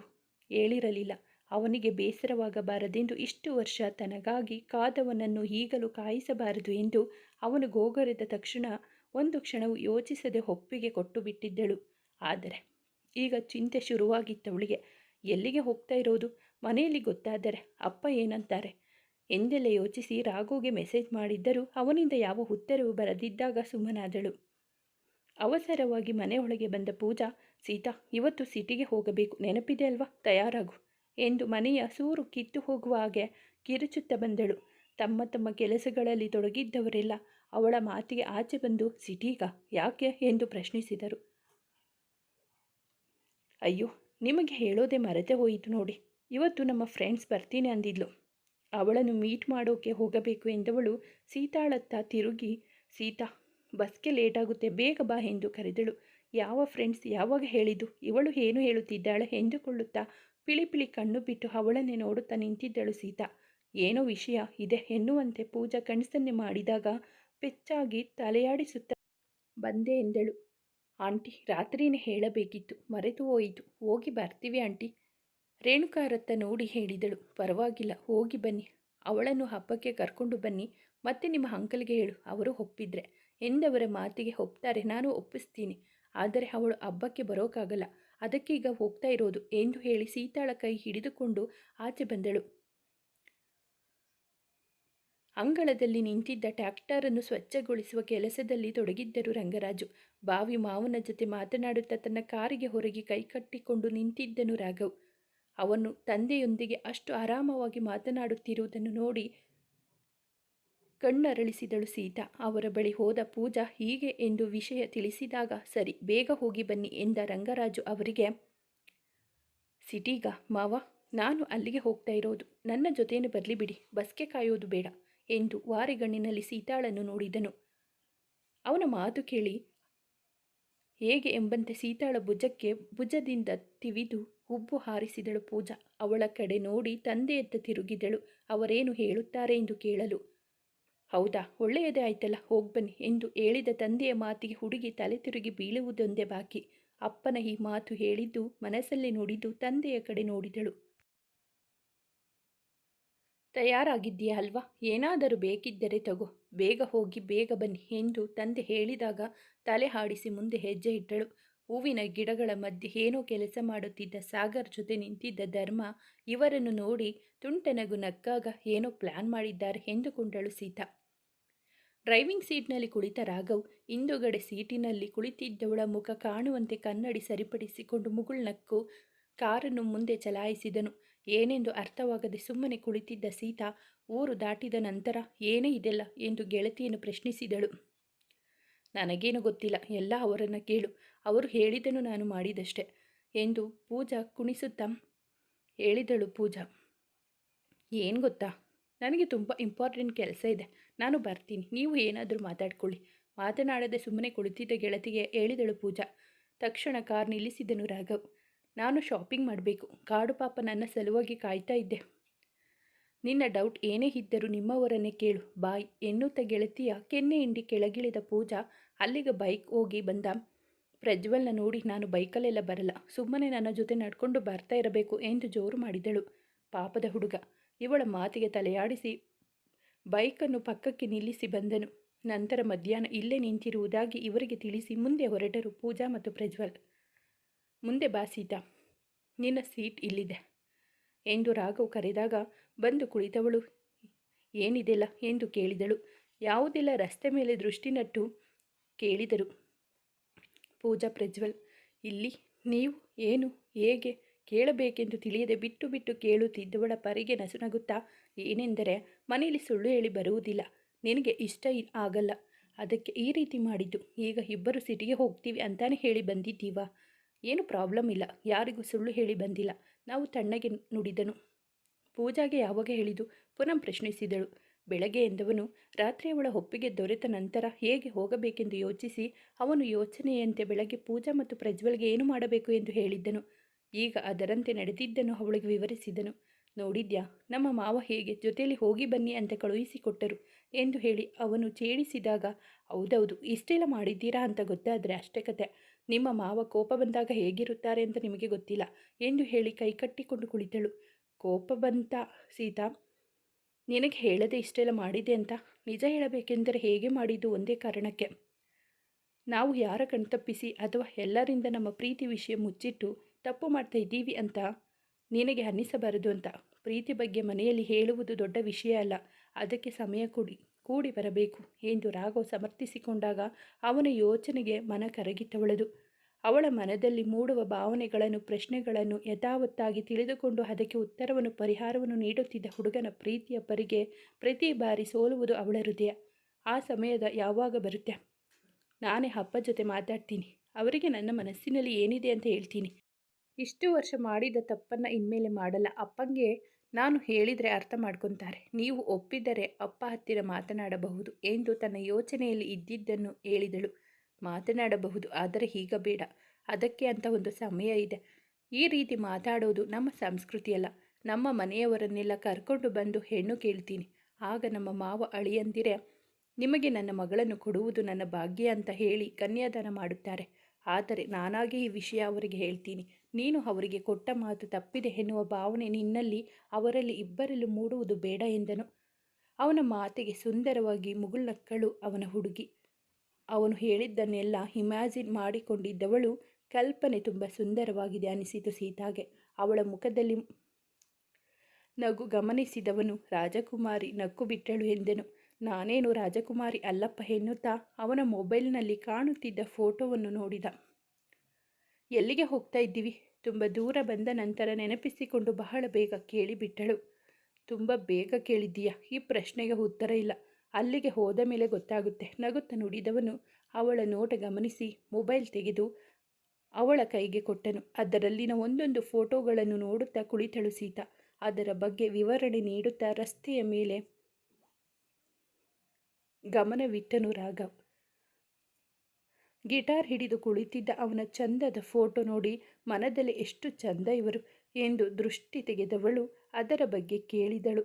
ಹೇಳಿರಲಿಲ್ಲ. ಅವನಿಗೆ ಬೇಸರವಾಗಬಾರದೆಂದು ಇಷ್ಟು ವರ್ಷ ತನಗಾಗಿ ಕಾದವನನ್ನು ಈಗಲೂ ಕಾಯಿಸಬಾರದು ಎಂದು ಅವನು ಗೋಗರೆದ ತಕ್ಷಣ ಒಂದು ಕ್ಷಣವು ಯೋಚಿಸದೆ ಒಪ್ಪಿಗೆ ಕೊಟ್ಟು ಬಿಟ್ಟಿದ್ದಳು. ಆದರೆ ಈಗ ಚಿಂತೆ ಶುರುವಾಗಿತ್ತವಳಿಗೆ. ಎಲ್ಲಿಗೆ ಹೋಗ್ತಾ ಇರೋದು? ಮನೆಯಲ್ಲಿ ಗೊತ್ತಾದರೆ ಅಪ್ಪ ಏನಂತಾರೆ? ಎಂದೆಲ್ಲ ಯೋಚಿಸಿ ರಾಘುಗೆ ಮೆಸೇಜ್ ಮಾಡಿದ್ದರೂ ಅವನಿಂದ ಯಾವ ಉತ್ತರವು ಬರದಿದ್ದಾಗ ಸುಮ್ಮನಾದಳು ಅವಸರವಾಗಿ ಮನೆಯೊಳಗೆ ಬಂದ ಪೂಜಾ, ಸೀತಾ, ಇವತ್ತು ಸಿಟಿಗೆ ಹೋಗಬೇಕು. ನೆನಪಿದೆ ಅಲ್ವಾ? ತಯಾರಾಗು. ಎಂದು ಮನೆಯ ಸೂರು ಕಿತ್ತು ಹೋಗುವ ಹಾಗೆ ಕಿರುಚುತ್ತ ಬಂದಳು. ತಮ್ಮ ತಮ್ಮ ಕೆಲಸಗಳಲ್ಲಿ ತೊಡಗಿದ್ದವರೆಲ್ಲ ಅವಳ ಮಾತಿಗೆ ಆಚೆ ಬಂದು, ಸಿಟೀಗ? ಯಾಕೆ? ಎಂದು ಪ್ರಶ್ನಿಸಿದರು. ಅಯ್ಯೋ ನಿಮಗೆ ಹೇಳೋದೇ ಮರೆತೇ ಹೋಯಿತು ನೋಡಿ. ಇವತ್ತು ನಮ್ಮ ಫ್ರೆಂಡ್ಸ್ ಬರ್ತೀನಿ ಅಂದಿದ್ಲು. ಅವಳನ್ನು ಮೀಟ್ ಮಾಡೋಕೆ ಹೋಗಬೇಕು ಎಂದವಳು ಸೀತಾಳತ್ತ ತಿರುಗಿ, ಸೀತಾ, ಬಸ್ಗೆ ಲೇಟಾಗುತ್ತೆ, ಬೇಗ ಬಾ ಎಂದು ಕರೆದಳು. ಯಾವ ಫ್ರೆಂಡ್ಸ್, ಯಾವಾಗ ಹೇಳಿದ್ದು? ಇವಳು ಏನು ಹೇಳುತ್ತಿದ್ದಾಳೆ? ಎಂದುಕೊಳ್ಳುತ್ತಾ ಪಿಳಿಪಿಳಿ ಪಿಳಿ ಕಣ್ಣು ಬಿಟ್ಟು ಅವಳನ್ನೇ ನೋಡುತ್ತಾ ನಿಂತಿದ್ದಳು ಸೀತಾ. ಏನೋ ವಿಷಯ ಇದೆ ಎನ್ನುವಂತೆ ಪೂಜಾ ಕಣ್ಸನ್ನೆ ಮಾಡಿದಾಗ ಪೆಚ್ಚಾಗಿ ತಲೆಯಾಡಿಸುತ್ತಾ ಬಂದೆ ಎಂದಳು. ಆಂಟಿ, ರಾತ್ರಿನೇ ಹೇಳಬೇಕಿತ್ತು. ಮರೆತು ಹೋಯಿತು. ಹೋಗಿ ಬರ್ತೀವಿ ಆಂಟಿ. ರೇಣುಕಾರತ್ತ ನೋಡಿ ಹೇಳಿದಳು. ಪರವಾಗಿಲ್ಲ, ಹೋಗಿ ಬನ್ನಿ. ಅವಳನ್ನು ಹಬ್ಬಕ್ಕೆ ಕರ್ಕೊಂಡು ಬನ್ನಿ. ಮತ್ತೆ ನಿಮ್ಮ ಅಂಕಲ್ಗೆ ಹೇಳು. ಅವರು ಒಪ್ಪಿದ್ರೆ. ಎಂದವರ ಮಾತಿಗೆ ಒಪ್ತಾರೆ. ನಾನು ಒಪ್ಪಿಸ್ತೀನಿ. ಆದರೆ ಅವಳು ಹಬ್ಬಕ್ಕೆ ಬರೋಕ್ಕಾಗಲ್ಲ ಅದಕ್ಕೀಗ ಹೋಗ್ತಾ ಇರೋದು ಎಂದು ಹೇಳಿ ಸೀತಾಳ ಕೈ ಹಿಡಿದುಕೊಂಡು ಆಚೆ ಬಂದಳು. ಅಂಗಳದಲ್ಲಿ ನಿಂತಿದ್ದ ಟ್ಯಾಕ್ಟರನ್ನು ಸ್ವಚ್ಛಗೊಳಿಸುವ ಕೆಲಸದಲ್ಲಿ ತೊಡಗಿದ್ದರು ರಂಗರಾಜು. ಬಾವಿ ಮಾವನ ಜೊತೆ ಮಾತನಾಡುತ್ತಾ ತನ್ನ ಕಾರಿಗೆ ಹೊರಗೆ ಕೈಕಟ್ಟಿಕೊಂಡು ನಿಂತಿದ್ದನು ರಾಘವ್. ಅವನು ತಂದೆಯೊಂದಿಗೆ ಅಷ್ಟು ಆರಾಮವಾಗಿ ಮಾತನಾಡುತ್ತಿರುವುದನ್ನು ನೋಡಿ ಕಣ್ಣರಳಿಸಿದಳು ಸೀತಾ. ಅವರ ಬಳಿ ಹೋದ ಪೂಜಾ, ಹೀಗೆ ಎಂದು ವಿಷಯ ತಿಳಿಸಿದಾಗ, ಸರಿ, ಬೇಗ ಹೋಗಿ ಬನ್ನಿ ಎಂದ ರಂಗರಾಜು ಅವರಿಗೆ. ಸಿಟೀಗ, ಮಾವ, ನಾನು ಅಲ್ಲಿಗೆ ಹೋಗ್ತಾ ಇರೋದು. ನನ್ನ ಜೊತೆಯನ್ನು ಬರಲಿ ಬಿಡಿ, ಬಸ್ಗೆ ಕಾಯೋದು ಬೇಡ. ಎಂದು ವಾರಿಗಣ್ಣಿನಲ್ಲಿ ಸೀತಾಳನ್ನು ನೋಡಿದನು. ಅವನ ಮಾತು ಕೇಳಿ, ಹೇಗೆ? ಎಂಬಂತೆ ಸೀತಾಳ ಭುಜಕ್ಕೆ, ಭುಜದಿಂದ ತಿವಿದು ಹುಬ್ಬು ಹಾರಿಸಿದಳು ಪೂಜಾ. ಅವಳ ಕಡೆ ನೋಡಿ ತಂದೆಯತ್ತ ತಿರುಗಿದಳು. ಅವರೇನು ಹೇಳುತ್ತಾರೆ ಎಂದು ಕೇಳಲು, ಹೌದಾ, ಒಳ್ಳೆಯದೇ ಆಯ್ತಲ್ಲ ಹೋಗ್ಬನ್ನಿ ಎಂದು ಹೇಳಿದ ತಂದೆಯ ಮಾತಿಗೆ ಹುಡುಗಿ ತಲೆ ತಿರುಗಿ ಬೀಳುವುದೊಂದೇ ಬಾಕಿ. ಅಪ್ಪನ ಈ ಮಾತು ಹೇಳಿದ್ದು ಮನಸ್ಸಲ್ಲಿ ನುಡಿದು ತಂದೆಯ ಕಡೆ ನೋಡಿದಳು. ತಯಾರಾಗಿದ್ದೀಯಾ ಅಲ್ವಾ ಏನಾದರೂ ಬೇಕಿದ್ದರೆ ತಗೋ. ಬೇಗ ಹೋಗಿ, ಬೇಗ ಬನ್ನಿ ಎಂದು ತಂದೆ ಹೇಳಿದಾಗ ತಲೆ ಹಾಡಿಸಿ ಮುಂದೆ ಹೆಜ್ಜೆ ಇಟ್ಟಳು. ಹೂವಿನ ಗಿಡಗಳ ಮಧ್ಯೆ ಏನೋ ಕೆಲಸ ಮಾಡುತ್ತಿದ್ದ ಸಾಗರ್ ಜೊತೆ ನಿಂತಿದ್ದ ಧರ್ಮ ಇವರನ್ನು ನೋಡಿ ತುಂಟನಗು ನಕ್ಕಾಗ ಏನೋ ಪ್ಲಾನ್ ಮಾಡಿದ್ದಾರೆ ಎಂದುಕೊಂಡಳು ಸೀತಾ. ಡ್ರೈವಿಂಗ್ ಸೀಟ್ನಲ್ಲಿ ಕುಳಿತ ರಾಘವ್ ಹಿಂದುಗಡೆ ಸೀಟಿನಲ್ಲಿ ಕುಳಿತಿದ್ದವಳ ಮುಖ ಕಾಣುವಂತೆ ಕನ್ನಡಿ ಸರಿಪಡಿಸಿಕೊಂಡು ಮುಗುಳ್ನಕ್ಕು ಕಾರನ್ನು ಮುಂದೆ ಚಲಾಯಿಸಿದನು. ಏನೆಂದು ಅರ್ಥವಾಗದೆ ಸುಮ್ಮನೆ ಕುಳಿತಿದ್ದ ಸೀತಾ ಊರು ದಾಟಿದ ನಂತರ, ಏನೇ ಇದೆಲ್ಲ? ಎಂದು ಗೆಳತಿಯನ್ನು ಪ್ರಶ್ನಿಸಿದಳು. ನನಗೇನು ಗೊತ್ತಿಲ್ಲ, ಎಲ್ಲ ಅವರನ್ನು ಕೇಳು. ಅವರು ಹೇಳಿದನು ನಾನು ಮಾಡಿದಷ್ಟೆ ಎಂದು ಪೂಜಾ ಕುಣಿಸುತ್ತಾ ಹೇಳಿದಳು. ಪೂಜಾ, ಏನು ಗೊತ್ತಾ? ನನಗೆ ತುಂಬ ಇಂಪಾರ್ಟೆಂಟ್ ಕೆಲಸ ಇದೆ. ನಾನು ಬರ್ತೀನಿ. ನೀವು ಏನಾದರೂ ಮಾತಾಡ್ಕೊಳ್ಳಿ. ಮಾತನಾಡದೆ ಸುಮ್ಮನೆ ಕುಳಿತಿದ್ದ ಗೆಳತಿಗೆ ಹೇಳಿದಳು ಪೂಜಾ. ತಕ್ಷಣ ಕಾರ್ ನಿಲ್ಲಿಸಿದನು ರಾಘವ್. ನಾನು ಶಾಪಿಂಗ್ ಮಾಡಬೇಕು. ಕಾಡು ಪಾಪ ನನ್ನ ಸಲುವಾಗಿ ಕಾಯ್ತಾ ಇದ್ದೆ. ನಿನ್ನ ಡೌಟ್ ಏನೇ ಇದ್ದರೂ ನಿಮ್ಮವರನ್ನೇ ಕೇಳು. ಬಾಯ್, ಎನ್ನುತ್ತ ಗೆಳತಿಯ ಕೆನ್ನೆ ಹಿಂಡಿ ಕೆಳಗಿಳಿದ ಪೂಜಾ ಅಲ್ಲಿಗೆ ಬೈಕ್ ಹೋಗಿ ಬಂದ. ಪ್ರಜ್ವಲ್ನ ನೋಡಿ ನಾನು ಬೈಕಲ್ಲೆಲ್ಲ ಬರಲ್ಲ. ಸುಮ್ಮನೆ ನನ್ನ ಜೊತೆ ನಡ್ಕೊಂಡು ಬರ್ತಾ ಇರಬೇಕು ಎಂದು ಜೋರು ಮಾಡಿದಳು. ಪಾಪದ ಹುಡುಗ. ಇವಳ ಮಾತಿಗೆ ತಲೆಯಾಡಿಸಿ ಬೈಕನ್ನು ಪಕ್ಕಕ್ಕೆ ನಿಲ್ಲಿಸಿ ಬಂದನು. ನಂತರ ಮಧ್ಯಾಹ್ನ ಇಲ್ಲೇ ನಿಂತಿರುವುದಾಗಿ ಇವರಿಗೆ ತಿಳಿಸಿ ಮುಂದೆ ಹೊರಟರು ಪೂಜಾ ಮತ್ತು ಪ್ರಜ್ವಲ್. ಮುಂದೆ ಬಾ ಸೀತಾ, ನಿನ್ನ ಸೀಟ್ ಇಲ್ಲಿದೆ. ಎಂದು ರಾಘವ್ ಕರೆದಾಗ ಬಂದು ಕುಳಿತವಳು. ಏನಿದೆಲ್ಲ? ಎಂದು ಕೇಳಿದಳು. ಯಾವುದೆಲ್ಲ? ರಸ್ತೆ ಮೇಲೆ ದೃಷ್ಟಿ ನಟ್ಟು ಕೇಳಿದರು. ಪೂಜಾ ಪ್ರಜ್ವಲ್, ಇಲ್ಲಿ ನೀವು ಏನು, ಹೇಗೆ ಕೇಳಬೇಕೆಂದು ತಿಳಿಯದೆ ಬಿಟ್ಟು ಬಿಟ್ಟು ಕೇಳುತ್ತಿದ್ದವಳ ಪರಿಗೆ ನಸುನಗುತ್ತಾ, ಏನೆಂದರೆ ಮನೆಯಲ್ಲಿ ಸುಳ್ಳು ಹೇಳಿ ಬರುವುದಿಲ್ಲ. ನಿನಗೆ ಇಷ್ಟ ಆಗಲ್ಲ. ಅದಕ್ಕೆ ಈ ರೀತಿ ಮಾಡಿದ್ದು. ಈಗ ಇಬ್ಬರು ಸಿಟಿಗೆ ಹೋಗ್ತೀವಿ ಅಂತಾನೆ ಹೇಳಿ ಬಂದಿದ್ದೀವಾ. ಏನು ಪ್ರಾಬ್ಲಮ್ ಇಲ್ಲ. ಯಾರಿಗೂ ಸುಳ್ಳು ಹೇಳಿ ಬಂದಿಲ್ಲ. ನಾವು ತಣ್ಣಗೆ ನುಡಿದನು. ಪೂಜಾಗೆ ಯಾವಾಗ ಹೇಳಿದು ಪುನಃ ಪ್ರಶ್ನಿಸಿದಳು. ಬೆಳಗ್ಗೆ ಎಂದವನು, ರಾತ್ರಿ ಅವಳ ಒಪ್ಪಿಗೆ ದೊರೆತ ನಂತರ ಹೇಗೆ ಹೋಗಬೇಕೆಂದು ಯೋಚಿಸಿ, ಅವನು ಯೋಚನೆಯಂತೆ ಬೆಳಗ್ಗೆ ಪೂಜಾ ಮತ್ತು ಪ್ರಜ್ವಲ್ಗೆ ಏನು ಮಾಡಬೇಕು ಎಂದು ಹೇಳಿದ್ದನು. ಈಗ ಅದರಂತೆ ನಡೆದಿದ್ದನ್ನು ಅವಳಿಗೆ ವಿವರಿಸಿದನು. ನೋಡಿದ್ಯಾ, ನಮ್ಮ ಮಾವ ಹೇಗೆ ಜೊತೆಯಲ್ಲಿ ಹೋಗಿ ಬನ್ನಿ ಅಂತ ಕಳುಹಿಸಿಕೊಟ್ಟರು ಎಂದು ಹೇಳಿ ಅವನು ಚೇಡಿಸಿದಾಗ ಹೌದೌದು, ಇಷ್ಟೆಲ್ಲ ಮಾಡಿದ್ದೀರಾ ಅಂತ ಗೊತ್ತಾದರೆ ಅಷ್ಟೇ ಕತೆ. ನಿಮ್ಮ ಮಾವ ಕೋಪ ಬಂದಾಗ ಹೇಗಿರುತ್ತಾರೆ ಅಂತ ನಿಮಗೆ ಗೊತ್ತಿಲ್ಲ. ಎಂದು ಹೇಳಿ ಕೈಕಟ್ಟಿಕೊಂಡು ಕುಳಿತಳು. ಕೋಪ ಬಂತ ಸೀತಾ? ನಿನಗೆ ಹೇಳದೆ ಇಷ್ಟೆಲ್ಲ ಮಾಡಿದೆ ಅಂತ? ನಿಜ ಹೇಳಬೇಕೆಂದರೆ ಹೇಗೆ ಮಾಡಿದ್ದು ಒಂದೇ ಕಾರಣಕ್ಕೆ? ನಾವು ಯಾರ ಕಣ್ತಪ್ಪಿಸಿ ಅಥವಾ ಎಲ್ಲರಿಂದ ನಮ್ಮ ಪ್ರೀತಿ ವಿಷಯ ಮುಚ್ಚಿಟ್ಟು ತಪ್ಪು ಮಾಡ್ತಾ ಇದ್ದೀವಿ ಅಂತ? ನಿನಗೆ ಅನ್ನಿಸಬಾರದು ಅಂತ. ಪ್ರೀತಿ ಬಗ್ಗೆ ಮನೆಯಲ್ಲಿ ಹೇಳುವುದು ದೊಡ್ಡ ವಿಷಯ ಅಲ್ಲ. ಅದಕ್ಕೆ ಸಮಯ ಕೂಡಿ. ಕೂಡಿ ಬರಬೇಕು ಎಂದು ರಾಘವ್ ಸಮರ್ಥಿಸಿಕೊಂಡಾಗ ಅವನ ಯೋಚನೆಗೆ ಮನ ಕರಗಿತವಳದು. ಅವಳ ಮನದಲ್ಲಿ ಮೂಡುವ ಭಾವನೆಗಳನ್ನು, ಪ್ರಶ್ನೆಗಳನ್ನು ಯಥಾವತ್ತಾಗಿ ತಿಳಿದುಕೊಂಡು ಅದಕ್ಕೆ ಉತ್ತರವನ್ನು, ಪರಿಹಾರವನ್ನು ನೀಡುತ್ತಿದ್ದ ಹುಡುಗನ ಪ್ರೀತಿಯ ಪರಿಗೆ ಪ್ರತಿ ಬಾರಿ ಸೋಲುವುದು ಅವಳ ಹೃದಯ. ಆ ಸಮಯದ ಯಾವಾಗ ಬರುತ್ತೆ? ನಾನೇ ಅಪ್ಪ ಜೊತೆ ಮಾತಾಡ್ತೀನಿ. ಅವರಿಗೆ ನನ್ನ ಮನಸ್ಸಿನಲ್ಲಿ ಏನಿದೆ ಅಂತ ಹೇಳ್ತೀನಿ. ಇಷ್ಟು ವರ್ಷ ಮಾಡಿದ ತಪ್ಪನ್ನು ಇನ್ಮೇಲೆ ಮಾಡಲ್ಲ. ಅಪ್ಪಂಗೆ ನಾನು ಹೇಳಿದರೆ ಅರ್ಥ ಮಾಡ್ಕೊತಾರೆ. ನೀವು ಒಪ್ಪಿದರೆ ಅಪ್ಪ ಹತ್ತಿರ ಮಾತನಾಡಬಹುದು ಎಂದು ತನ್ನ ಯೋಚನೆಯಲ್ಲಿ ಇದ್ದಿದ್ದನ್ನು ಹೇಳಿದಳು. ಮಾತನಾಡಬಹುದು, ಆದರೆ ಈಗ ಬೇಡ. ಅದಕ್ಕೆ ಅಂತ ಒಂದು ಸಮಯ ಇದೆ. ಈ ರೀತಿ ಮಾತಾಡೋದು ನಮ್ಮ ಸಂಸ್ಕೃತಿಯಲ್ಲ. ನಮ್ಮ ಮನೆಯವರನ್ನೆಲ್ಲ ಕರ್ಕೊಂಡು ಬಂದು ಹೆಣ್ಣು ಕೇಳ್ತೀನಿ. ಆಗ ನಮ್ಮ ಮಾವ ಅಳಿಯಂದಿರೆ, ನಿಮಗೆ ನನ್ನ ಮಗಳನ್ನು ಕೊಡುವುದು ನನ್ನ ಭಾಗ್ಯ ಅಂತ ಹೇಳಿ ಕನ್ಯಾದಾನ ಮಾಡುತ್ತಾರೆ. ಆದರೆ ನಾನಾಗಿ ಈ ವಿಷಯ ಅವರಿಗೆ ಹೇಳ್ತೀನಿ. ನೀನು ಅವರಿಗೆ ಕೊಟ್ಟ ಮಾತು ತಪ್ಪಿದೆ ಎನ್ನುವ ಭಾವನೆ ನಿನ್ನಲ್ಲಿ ಅವರಲ್ಲಿ ಇಬ್ಬರಲ್ಲೂ ಮೂಡುವುದು ಬೇಡ ಎಂದನು. ಅವನ ಮಾತಿಗೆ ಸುಂದರವಾಗಿ ಮುಗುಳ್ನಕ್ಕಳು ಅವನ ಹುಡುಗಿ. ಅವನು ಹೇಳಿದ್ದನ್ನೆಲ್ಲ ಇಮ್ಯಾಜಿನ್ ಮಾಡಿಕೊಂಡಿದ್ದವಳು ಕಲ್ಪನೆ ತುಂಬ ಸುಂದರವಾಗಿದೆ ಅನಿಸಿತು ಸೀತಾಗೆ. ಅವಳ ಮುಖದಲ್ಲಿ ನಗು ಗಮನಿಸಿದವನು ರಾಜಕುಮಾರಿ ನಕ್ಕು ಬಿಟ್ಟಳು ಎಂದನು. ನಾನೇನು ರಾಜಕುಮಾರಿ ಅಲ್ಲಪ್ಪ ಎನ್ನುತ್ತಾ ಅವನ ಮೊಬೈಲ್ನಲ್ಲಿ ಕಾಣುತ್ತಿದ್ದ ಫೋಟೋವನ್ನು ನೋಡಿದ. ಎಲ್ಲಿಗೆ ಹೋಗ್ತಾ ಇದ್ದೀವಿ? ತುಂಬ ದೂರ ಬಂದ ನಂತರ ನೆನಪಿಸಿಕೊಂಡು ಬಹಳ ಬೇಗ ಕೇಳಿಬಿಟ್ಟಳು ತುಂಬ ಬೇಗ ಕೇಳಿದ್ದೀಯಾ? ಈ ಪ್ರಶ್ನೆಗೆ ಉತ್ತರ ಇಲ್ಲ. ಅಲ್ಲಿಗೆ ಹೋದ ಮೇಲೆ ಗೊತ್ತಾಗುತ್ತೆ. ನಗುತ್ತ ನುಡಿದವನು ಅವಳ ನೋಟ ಗಮನಿಸಿ ಮೊಬೈಲ್ ತೆಗೆದು ಅವಳ ಕೈಗೆ ಕೊಟ್ಟನು. ಅದರಲ್ಲಿನ ಒಂದೊಂದು ಫೋಟೋಗಳನ್ನು ನೋಡುತ್ತಾ ಕುಳಿತಳು ಸೀತಾ. ಅದರ ಬಗ್ಗೆ ವಿವರಣೆ ನೀಡುತ್ತಾ ರಸ್ತೆಯ ಮೇಲೆ ಗಮನವಿಟ್ಟನು ರಾಘವ್. ಗಿಟಾರ್ ಹಿಡಿದು ಕುಳಿತಿದ್ದ ಅವನ ಚಂದದ ಫೋಟೋ ನೋಡಿ ಮನದಲ್ಲಿ ಎಷ್ಟು ಚಂದ ಇವರು ಎಂದು ದೃಷ್ಟಿ ತೆಗೆದವಳು ಅದರ ಬಗ್ಗೆ ಕೇಳಿದಳು.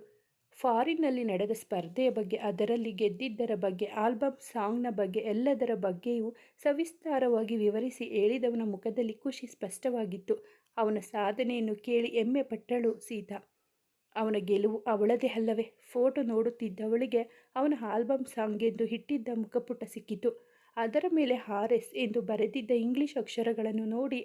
ಫಾರಿನ್ನಲ್ಲಿ ನಡೆದ ಸ್ಪರ್ಧೆಯ ಬಗ್ಗೆ, ಅದರಲ್ಲಿ ಗೆದ್ದಿದ್ದರ ಬಗ್ಗೆ ಆಲ್ಬಮ್ ಸಾಂಗ್ನ ಬಗ್ಗೆ, ಎಲ್ಲದರ ಬಗ್ಗೆಯೂ ಸವಿಸ್ತಾರವಾಗಿ ವಿವರಿಸಿ ಹೇಳಿದವನ ಮುಖದಲ್ಲಿ ಖುಷಿ ಸ್ಪಷ್ಟವಾಗಿತ್ತು. ಅವನ ಸಾಧನೆಯನ್ನು ಕೇಳಿ ಹೆಮ್ಮೆ ಪಟ್ಟಳು ಸೀತಾ. ಅವನ ಗೆಲುವು ಅವಳದೇ ಅಲ್ಲವೇ? ಫೋಟೋ ನೋಡುತ್ತಿದ್ದವಳಿಗೆ ಅವನ ಆಲ್ಬಮ್ ಸಾಂಗ್ ಎಂದು ಹಿಟ್ಟಿದ್ದ ಮುಖಪುಟ ಸಿಕ್ಕಿತು. ಅದರ ಮೇಲೆ ಆರ್ ಎಸ್ ಎಂದು ಬರೆದಿದ್ದ ಇಂಗ್ಲಿಷ್ ಅಕ್ಷರಗಳನ್ನು ನೋಡಿ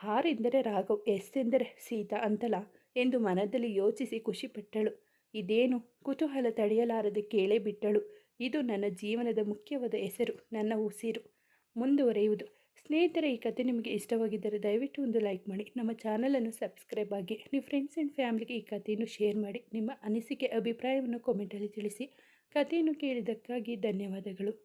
ಆರ್ ಎಂದರೆ ರಾಘವ್, ಎಸ್ ಎಂದರೆ ಸೀತಾ ಅಂತಲ ಎಂದು ಮನದಲ್ಲಿ ಯೋಚಿಸಿ ಖುಷಿಪಟ್ಟಳು. ಇದೇನು? ಕುತೂಹಲ ತಡೆಯಲಾರದೆ ಕೇಳೇ ಬಿಟ್ಟಳು ಇದು ನನ್ನ ಜೀವನದ ಮುಖ್ಯವಾದ ಹೆಸರು, ನನ್ನ ಉಸಿರು. ಮುಂದುವರೆಯುವುದು. ಸ್ನೇಹಿತರೆ, ಈ ಕತೆ ನಿಮಗೆ ಇಷ್ಟವಾಗಿದ್ದರೆ ದಯವಿಟ್ಟು ಒಂದು ಲೈಕ್ ಮಾಡಿ. ನಮ್ಮ ಚಾನಲನ್ನು ಸಬ್ಸ್ಕ್ರೈಬ್ ಆಗಿ, ನಿಮ್ಮ ಫ್ರೆಂಡ್ಸ್ ಆ್ಯಂಡ್ ಫ್ಯಾಮಿಲಿಗೆ ಈ ಕಥೆಯನ್ನು ಶೇರ್ ಮಾಡಿ, ನಿಮ್ಮ ಅನಿಸಿಕೆ, ಅಭಿಪ್ರಾಯವನ್ನು ಕಾಮೆಂಟಲ್ಲಿ ತಿಳಿಸಿ. ಕಥೆಯನ್ನು ಕೇಳಿದ್ದಕ್ಕಾಗಿ ಧನ್ಯವಾದಗಳು.